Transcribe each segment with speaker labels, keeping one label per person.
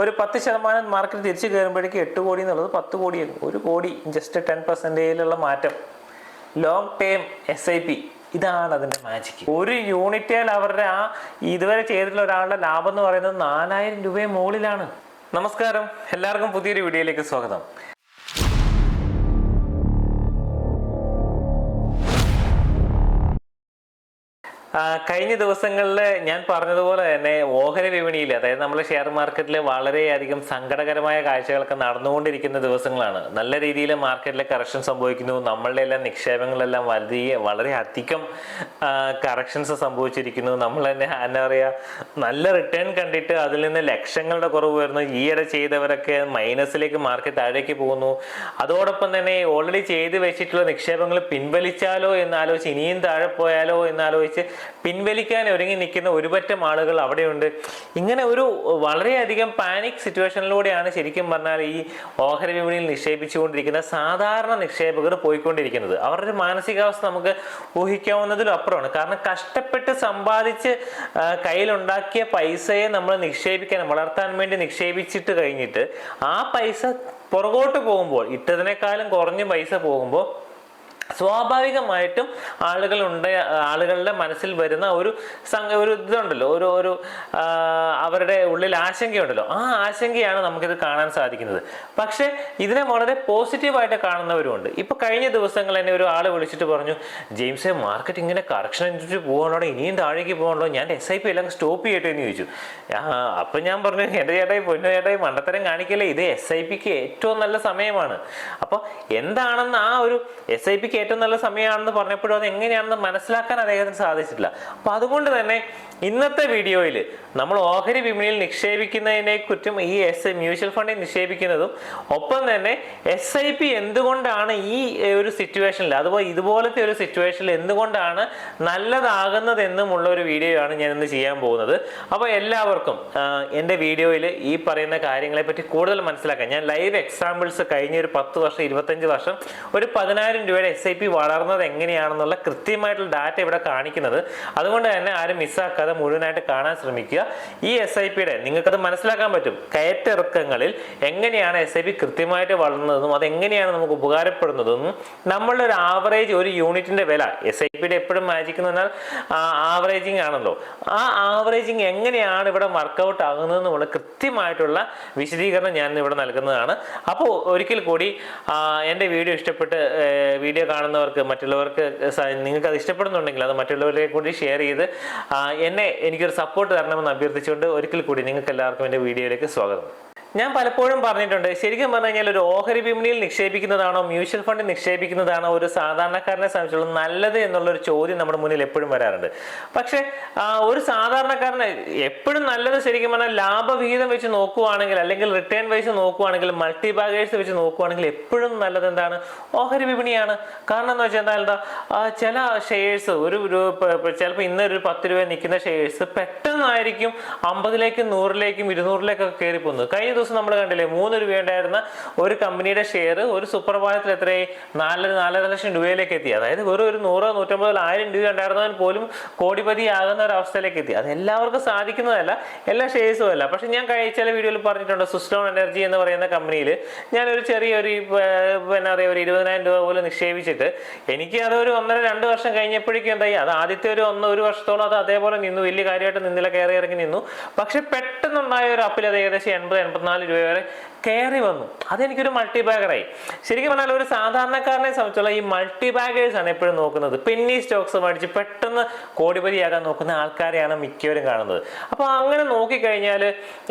Speaker 1: ഒരു പത്ത് ശതമാനം മാർക്കറ്റ് തിരിച്ചു കയറുമ്പോഴേക്കും എട്ട് കോടി എന്നുള്ളത് പത്ത് കോടി ഒരു കോടി ജസ്റ്റ് ടെൻ പെർസെന്റേജിലുള്ള മാറ്റം. Long term S I P ഇതാണ് അതിന്റെ മാജിക് ഒരു യൂണിറ്റിൽ അവരുടെ ആ ഇതുവരെ ചെയ്തിട്ടുള്ള ഒരാളുടെ ലാഭം എന്ന് പറയുന്നത് നാലായിരം രൂപയെ മുകളിലാണ്. നമസ്കാരം. എല്ലാവർക്കും പുതിയൊരു വീഡിയോയിലേക്ക് സ്വാഗതം. കഴിഞ്ഞ ദിവസങ്ങളിൽ ഞാൻ പറഞ്ഞതുപോലെ തന്നെ ഓഹരി വിപണിയിൽ അതായത് നമ്മൾ ഷെയർ മാർക്കറ്റിൽ വളരെയധികം സങ്കടകരമായ കാഴ്ചകളൊക്കെ നടന്നുകൊണ്ടിരിക്കുന്ന ദിവസങ്ങളാണ്. നല്ല രീതിയിൽ മാർക്കറ്റിൽ കറക്ഷൻ സംഭവിക്കുന്നു. നമ്മളുടെ എല്ലാം നിക്ഷേപങ്ങളെല്ലാം വലിയ വളരെ അധികം കറക്ഷൻസ് സംഭവിച്ചിരിക്കുന്നു. നമ്മൾ തന്നെ എന്താ പറയുക നല്ല റിട്ടേൺ കണ്ടിട്ട് അതിൽ നിന്ന് ലക്ഷങ്ങളുടെ കുറവ് വരുന്നു. ഈയിടെ ചെയ്തവരൊക്കെ മൈനസിലേക്ക് മാർക്കറ്റ് താഴേക്ക് പോകുന്നു. അതോടൊപ്പം തന്നെ ഓൾറെഡി ചെയ്ത് വെച്ചിട്ടുള്ള നിക്ഷേപങ്ങൾ പിൻവലിച്ചാലോ എന്നാലോചിച്ച് ഇനിയും താഴെ പോയാലോ എന്ന് ആലോചിച്ച് പിൻവലിക്കാൻ ഒരുങ്ങി നിൽക്കുന്ന ഒരുപറ്റം ആളുകൾ അവിടെയുണ്ട്. ഇങ്ങനെ ഒരു വളരെയധികം പാനിക് സിറ്റുവേഷനിലൂടെയാണ് ശരിക്കും പറഞ്ഞാൽ ഈ ഓഹരി വിപണിയിൽ നിക്ഷേപിച്ചുകൊണ്ടിരിക്കുന്ന സാധാരണ നിക്ഷേപകർ പോയിക്കൊണ്ടിരിക്കുന്നത്. അവരുടെ മാനസികാവസ്ഥ നമുക്ക് ഊഹിക്കാവുന്നതിലും അപ്പുറമാണ് കാരണം കഷ്ടപ്പെട്ട് സമ്പാദിച്ച് കയ്യിലുണ്ടാക്കിയ പൈസയെ നമ്മൾ നിക്ഷേപിക്കാൻ വളർത്താൻ വേണ്ടി നിക്ഷേപിച്ചിട്ട് കഴിഞ്ഞിട്ട് ആ പൈസ പുറകോട്ട് പോകുമ്പോൾ ഇട്ടതിനേക്കാളും കുറഞ്ഞ് പൈസ പോകുമ്പോൾ സ്വാഭാവികമായിട്ടും ആളുകളുണ്ട് ആളുകളുടെ മനസ്സിൽ വരുന്ന ഒരു സംഘ ഒരു ഇതുണ്ടല്ലോ ഒരു ഒരു അവരുടെ ഉള്ളിൽ ആശങ്കയുണ്ടല്ലോ. ആ ആശങ്കയാണ് നമുക്കിത് കാണാൻ സാധിക്കുന്നത്. പക്ഷേ ഇതിനെ വളരെ പോസിറ്റീവായിട്ട് കാണുന്നവരുമുണ്ട്. ഇപ്പൊ കഴിഞ്ഞ ദിവസങ്ങൾ എന്നെ ഒരു ആൾ വിളിച്ചിട്ട് പറഞ്ഞു ജെയിംസെ മാർക്കറ്റ് ഇങ്ങനെ കറക്ഷൻ അനുസരിച്ച് പോകണോ ഇനിയും താഴേക്ക് പോകണോ ഞാൻ എസ് ഐ പി എല്ലാം സ്റ്റോപ്പ് ചെയ്യട്ടെ എന്ന് ചോദിച്ചു. അപ്പൊ ഞാൻ പറഞ്ഞു എന്റെ ചേട്ടായി പൊന്നു ചേട്ടായി മണ്ടത്തരം കാണിക്കല്ലേ ഇത് എസ് ഐ പിക്ക് ഏറ്റവും നല്ല സമയമാണ്. അപ്പോൾ എന്താണെന്ന് ആ ഒരു എസ് ഐ പിക്ക് ഏറ്റവും നല്ല സമയമാണെന്ന് പറഞ്ഞപ്പോഴും അത് എങ്ങനെയാണെന്ന് മനസ്സിലാക്കാൻ അദ്ദേഹത്തിന് സാധിച്ചിട്ടില്ല. അപ്പൊ അതുകൊണ്ട് തന്നെ ഇന്നത്തെ വീഡിയോയിൽ നമ്മൾ ഓഹരി വിപണിയിൽ നിക്ഷേപിക്കുന്നതിനെ കുറിച്ചും ഈ എസ് മ്യൂച്വൽ ഫണ്ടിൽ നിക്ഷേപിക്കുന്നതും ഒപ്പം തന്നെ എസ് ഐ പി എന്തുകൊണ്ടാണ് ഈ ഒരു സിറ്റുവേഷനിൽ അതുപോലെ ഇതുപോലത്തെ ഒരു സിറ്റുവേഷനിൽ എന്തുകൊണ്ടാണ് നല്ലതാകുന്നത് എന്നുമുള്ള ഒരു വീഡിയോ ആണ് ഞാൻ ഇന്ന് ചെയ്യാൻ പോകുന്നത്. അപ്പോൾ എല്ലാവർക്കും എന്റെ വീഡിയോയിൽ ഈ പറയുന്ന കാര്യങ്ങളെപ്പറ്റി കൂടുതൽ മനസ്സിലാക്കാൻ ഞാൻ ലൈവ് എക്സാമ്പിൾസ് കഴിഞ്ഞ ഒരു പത്ത് വർഷം ഇരുപത്തഞ്ച് വർഷം ഒരു പതിനായിരം രൂപയുടെ എസ് ഐ പി വളർന്നത് എങ്ങനെയാണെന്നുള്ള കൃത്യമായിട്ടുള്ള ഡാറ്റ ഇവിടെ കാണിക്കുന്നത്. അതുകൊണ്ട് തന്നെ ആരും മിസ്സാക്കാതെ മുഴുവനായിട്ട് കാണാൻ ശ്രമിക്കുക. ഈ എസ് ഐ പിയുടെ നിങ്ങൾക്കത് മനസ്സിലാക്കാൻ പറ്റും. കയറ്റിറക്കങ്ങളിൽ എങ്ങനെയാണ് എസ് ഐ പി കൃത്യമായിട്ട് വളർന്നതെന്നും അതെങ്ങനെയാണ് നമുക്ക് ഉപകാരപ്പെടുന്നതെന്നും. നമ്മളുടെ ഒരു ആവറേജ് ഒരു യൂണിറ്റിന്റെ വില എസ് ഐ പിയുടെ എപ്പോഴും മാജിക് എന്ന് പറഞ്ഞാൽ ആവറേജിങ് ആണല്ലോ. ആ ആവറേജിങ് എങ്ങനെയാണ് ഇവിടെ വർക്കൗട്ട് ആകുന്നതെന്നുള്ള കൃത്യമായിട്ടുള്ള വിശദീകരണം ഞാൻ ഇവിടെ നൽകുന്നതാണ്. അപ്പോൾ ഒരിക്കൽ കൂടി എന്റെ വീഡിയോ ഇഷ്ടപ്പെട്ട് വീഡിയോ കാണുന്നവർക്ക് മറ്റുള്ളവർക്ക് നിങ്ങൾക്ക് അത് ഇഷ്ടപ്പെടുന്നുണ്ടെങ്കിൽ അത് മറ്റുള്ളവരെ കൂടി ഷെയർ ചെയ്ത് എന്നെ എനിക്കൊരു സപ്പോർട്ട് തരണമെന്ന് അഭ്യർത്ഥിച്ചുകൊണ്ട് ഒരിക്കൽ കൂടി നിങ്ങൾക്ക് എല്ലാവർക്കും എന്റെ വീഡിയോയിലേക്ക് സ്വാഗതം. ഞാൻ പലപ്പോഴും പറഞ്ഞിട്ടുണ്ട് ശരിക്കും പറഞ്ഞു കഴിഞ്ഞാൽ ഒരു ഓഹരി വിപണിയിൽ നിക്ഷേപിക്കുന്നതാണോ മ്യൂച്വൽ ഫണ്ടിൽ നിക്ഷേപിക്കുന്നതാണോ ഒരു സാധാരണക്കാരനെ സംബന്ധിച്ചുള്ള നല്ലത് എന്നുള്ളൊരു ചോദ്യം നമ്മുടെ മുന്നിൽ എപ്പോഴും വരാറുണ്ട്. പക്ഷേ ഒരു സാധാരണക്കാരന് എപ്പോഴും നല്ലത് ശരിക്കും പറഞ്ഞാൽ ലാഭവിഹിതം വെച്ച് നോക്കുവാണെങ്കിൽ അല്ലെങ്കിൽ റിട്ടേൺ വൈസ് നോക്കുവാണെങ്കിൽ മൾട്ടി ബാഗേഴ്സ് വെച്ച് നോക്കുവാണെങ്കിൽ എപ്പോഴും നല്ലത് എന്താണ്? ഓഹരി വിപണിയാണ്. കാരണം എന്ന് വെച്ചാൽ എന്താ ചില ഷെയർസ് ഒരു ചിലപ്പോൾ ഇന്ന് ഒരു പത്ത് രൂപ നിൽക്കുന്ന ഷെയർസ് പെട്ടെന്നായിരിക്കും അമ്പതിലേക്കും നൂറിലേക്കും ഇരുന്നൂറിലേക്കൊക്കെ കയറി പോകുന്നത് കഴിഞ്ഞ ദിവസം നമ്മൾ കണ്ടില്ലേ? മൂന്ന് രൂപ ഉണ്ടായിരുന്ന ഒരു കമ്പനിയുടെ ഷെയർ ഒരു സുപ്രഭാതത്തിൽ എത്രയായി നാലര നാലര ലക്ഷം രൂപയിലേക്ക് എത്തി. അതായത് വെറും ഒരു നൂറോ നൂറ്റമ്പതോ ആയിരം രൂപ ഉണ്ടായിരുന്നവൻ പോലും കോടിപതി ആകുന്ന ഒരു അവസ്ഥയിലേക്ക് എത്തി. അത് എല്ലാവർക്കും സാധിക്കുന്നതല്ല എല്ലാ ഷെയർസും അല്ല. പക്ഷെ ഞാൻ കഴിഞ്ഞ ചില വീഡിയോയിൽ പറഞ്ഞിട്ടുണ്ട് സുസ്റ്റോൺ എനർജി എന്ന് പറയുന്ന കമ്പനിയിൽ ഞാനൊരു ചെറിയൊരു ഏർ, പറയുക ഒരു ഇരുപതിനായിരം രൂപ പോലും നിക്ഷേപിച്ചിട്ട് എനിക്ക് അതൊരു ഒന്നര രണ്ട് വർഷം കഴിഞ്ഞപ്പോഴേക്കും എന്തായി? അത് ആദ്യത്തെ ഒരു ഒന്ന് ഒരു വർഷത്തോളം അത് അതേപോലെ നിന്നു. വലിയ കാര്യമായിട്ട് നിന്നില്ല കയറി ഇറങ്ങി നിന്നു. പക്ഷെ പെട്ടെന്നുണ്ടായ ഒരു അപ്പിൽ അത് ഏകദേശം എൺപത് എൺപത്തിനാല് രൂപ വരെ കയറി വന്നു. അതെനിക്കൊരു മൾട്ടി ബാഗറായി ശരിക്കും പറഞ്ഞാൽ ഒരു സാധാരണക്കാരനെ സംബന്ധിച്ചുള്ള ഈ മൾട്ടി ബാഗേഴ്സ് ആണ് എപ്പോഴും നോക്കുന്നത്. പെന്നി സ്റ്റോക്സ് മേടിച്ച് പെട്ടെന്ന് കോടിപതിയാകാൻ നോക്കുന്ന ആൾക്കാരെയാണ് മിക്കവരും കാണുന്നത്. അപ്പോൾ അങ്ങനെ നോക്കിക്കഴിഞ്ഞാൽ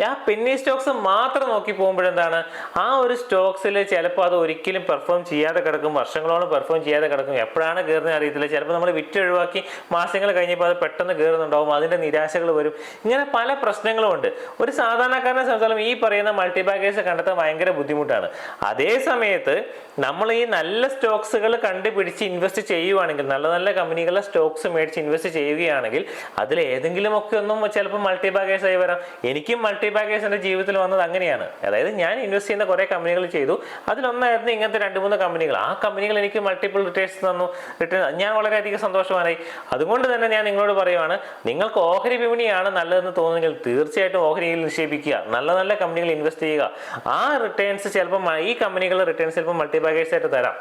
Speaker 1: ആ പെന്നി സ്റ്റോക്സ് മാത്രം നോക്കി പോകുമ്പോഴെന്താണ്? ആ ഒരു സ്റ്റോക്സിൽ ചിലപ്പോൾ അത് ഒരിക്കലും പെർഫോം ചെയ്യാതെ കിടക്കും വർഷങ്ങളോളം പെർഫോം ചെയ്യാതെ കിടക്കും. എപ്പോഴാണ് കയറുന്നത് അറിയത്തില്ല. ചിലപ്പോൾ നമ്മൾ വിറ്റ് ഒഴിവാക്കി മാസങ്ങൾ കഴിഞ്ഞപ്പോൾ അത് പെട്ടെന്ന് കയറുന്നുണ്ടാവും അതിന്റെ നിരാശകൾ വരും. ഇങ്ങനെ പല പ്രശ്നങ്ങളും ഉണ്ട്. ഒരു സാധാരണക്കാരനെ സംബന്ധിച്ചോളം ഈ പറയുന്ന മൾട്ടി ബാഗേഴ്സ് കണ്ടെത്താൻ ഭയങ്കര ബുദ്ധിമുട്ടാണ്. അതേ സമയത്ത് നമ്മൾ ഈ നല്ല സ്റ്റോക്സുകൾ കണ്ടുപിടിച്ച് ഇൻവെസ്റ്റ് ചെയ്യുവാണെങ്കിൽ നല്ല നല്ല കമ്പനികളെ സ്റ്റോക്സ് മേടിച്ച് ഇൻവെസ്റ്റ് ചെയ്യുകയാണെങ്കിൽ അതിൽ ഏതെങ്കിലുമൊക്കെ ഒന്നും ചിലപ്പോൾ മൾട്ടി ബാഗേഴ്സ് ആയി വരാം. എനിക്കും മൾട്ടി ബാഗേഴ്സ് എന്റെ ജീവിതത്തിൽ വന്നത് അങ്ങനെയാണ്. അതായത് ഞാൻ ഇൻവെസ്റ്റ് ചെയ്യുന്ന കുറേ കമ്പനികൾ ചെയ്തു. അതിലൊന്നായിരുന്നു ഇങ്ങനത്തെ രണ്ട് മൂന്ന് കമ്പനികൾ. ആ കമ്പനികൾ എനിക്ക് മൾട്ടിപ്പിൾ റിട്ടേൺസ് തന്നു. റിട്ടേൺ ഞാൻ വളരെയധികം സന്തോഷമായി. അതുകൊണ്ട് തന്നെ ഞാൻ നിങ്ങളോട് പറയുവാണ് നിങ്ങൾക്ക് ഓഹരി വിപണിയാണ് നല്ലതെന്ന് തോന്നുന്നെങ്കിൽ തീർച്ചയായിട്ടും ഓഹരിയിൽ നിക്ഷേപിക്കുക. നല്ല നല്ല കമ്പനികൾ ഇൻവെസ്റ്റ് ചെയ്യുക. ആ റിട്ടേൺസ് ചിലപ്പോൾ ഈ കമ്പനികൾ റിട്ടേൺസ് ചിലപ്പോൾ മൾട്ടി മൾട്ടിബാഗേഴ്സ് ആയിട്ട് തരാം.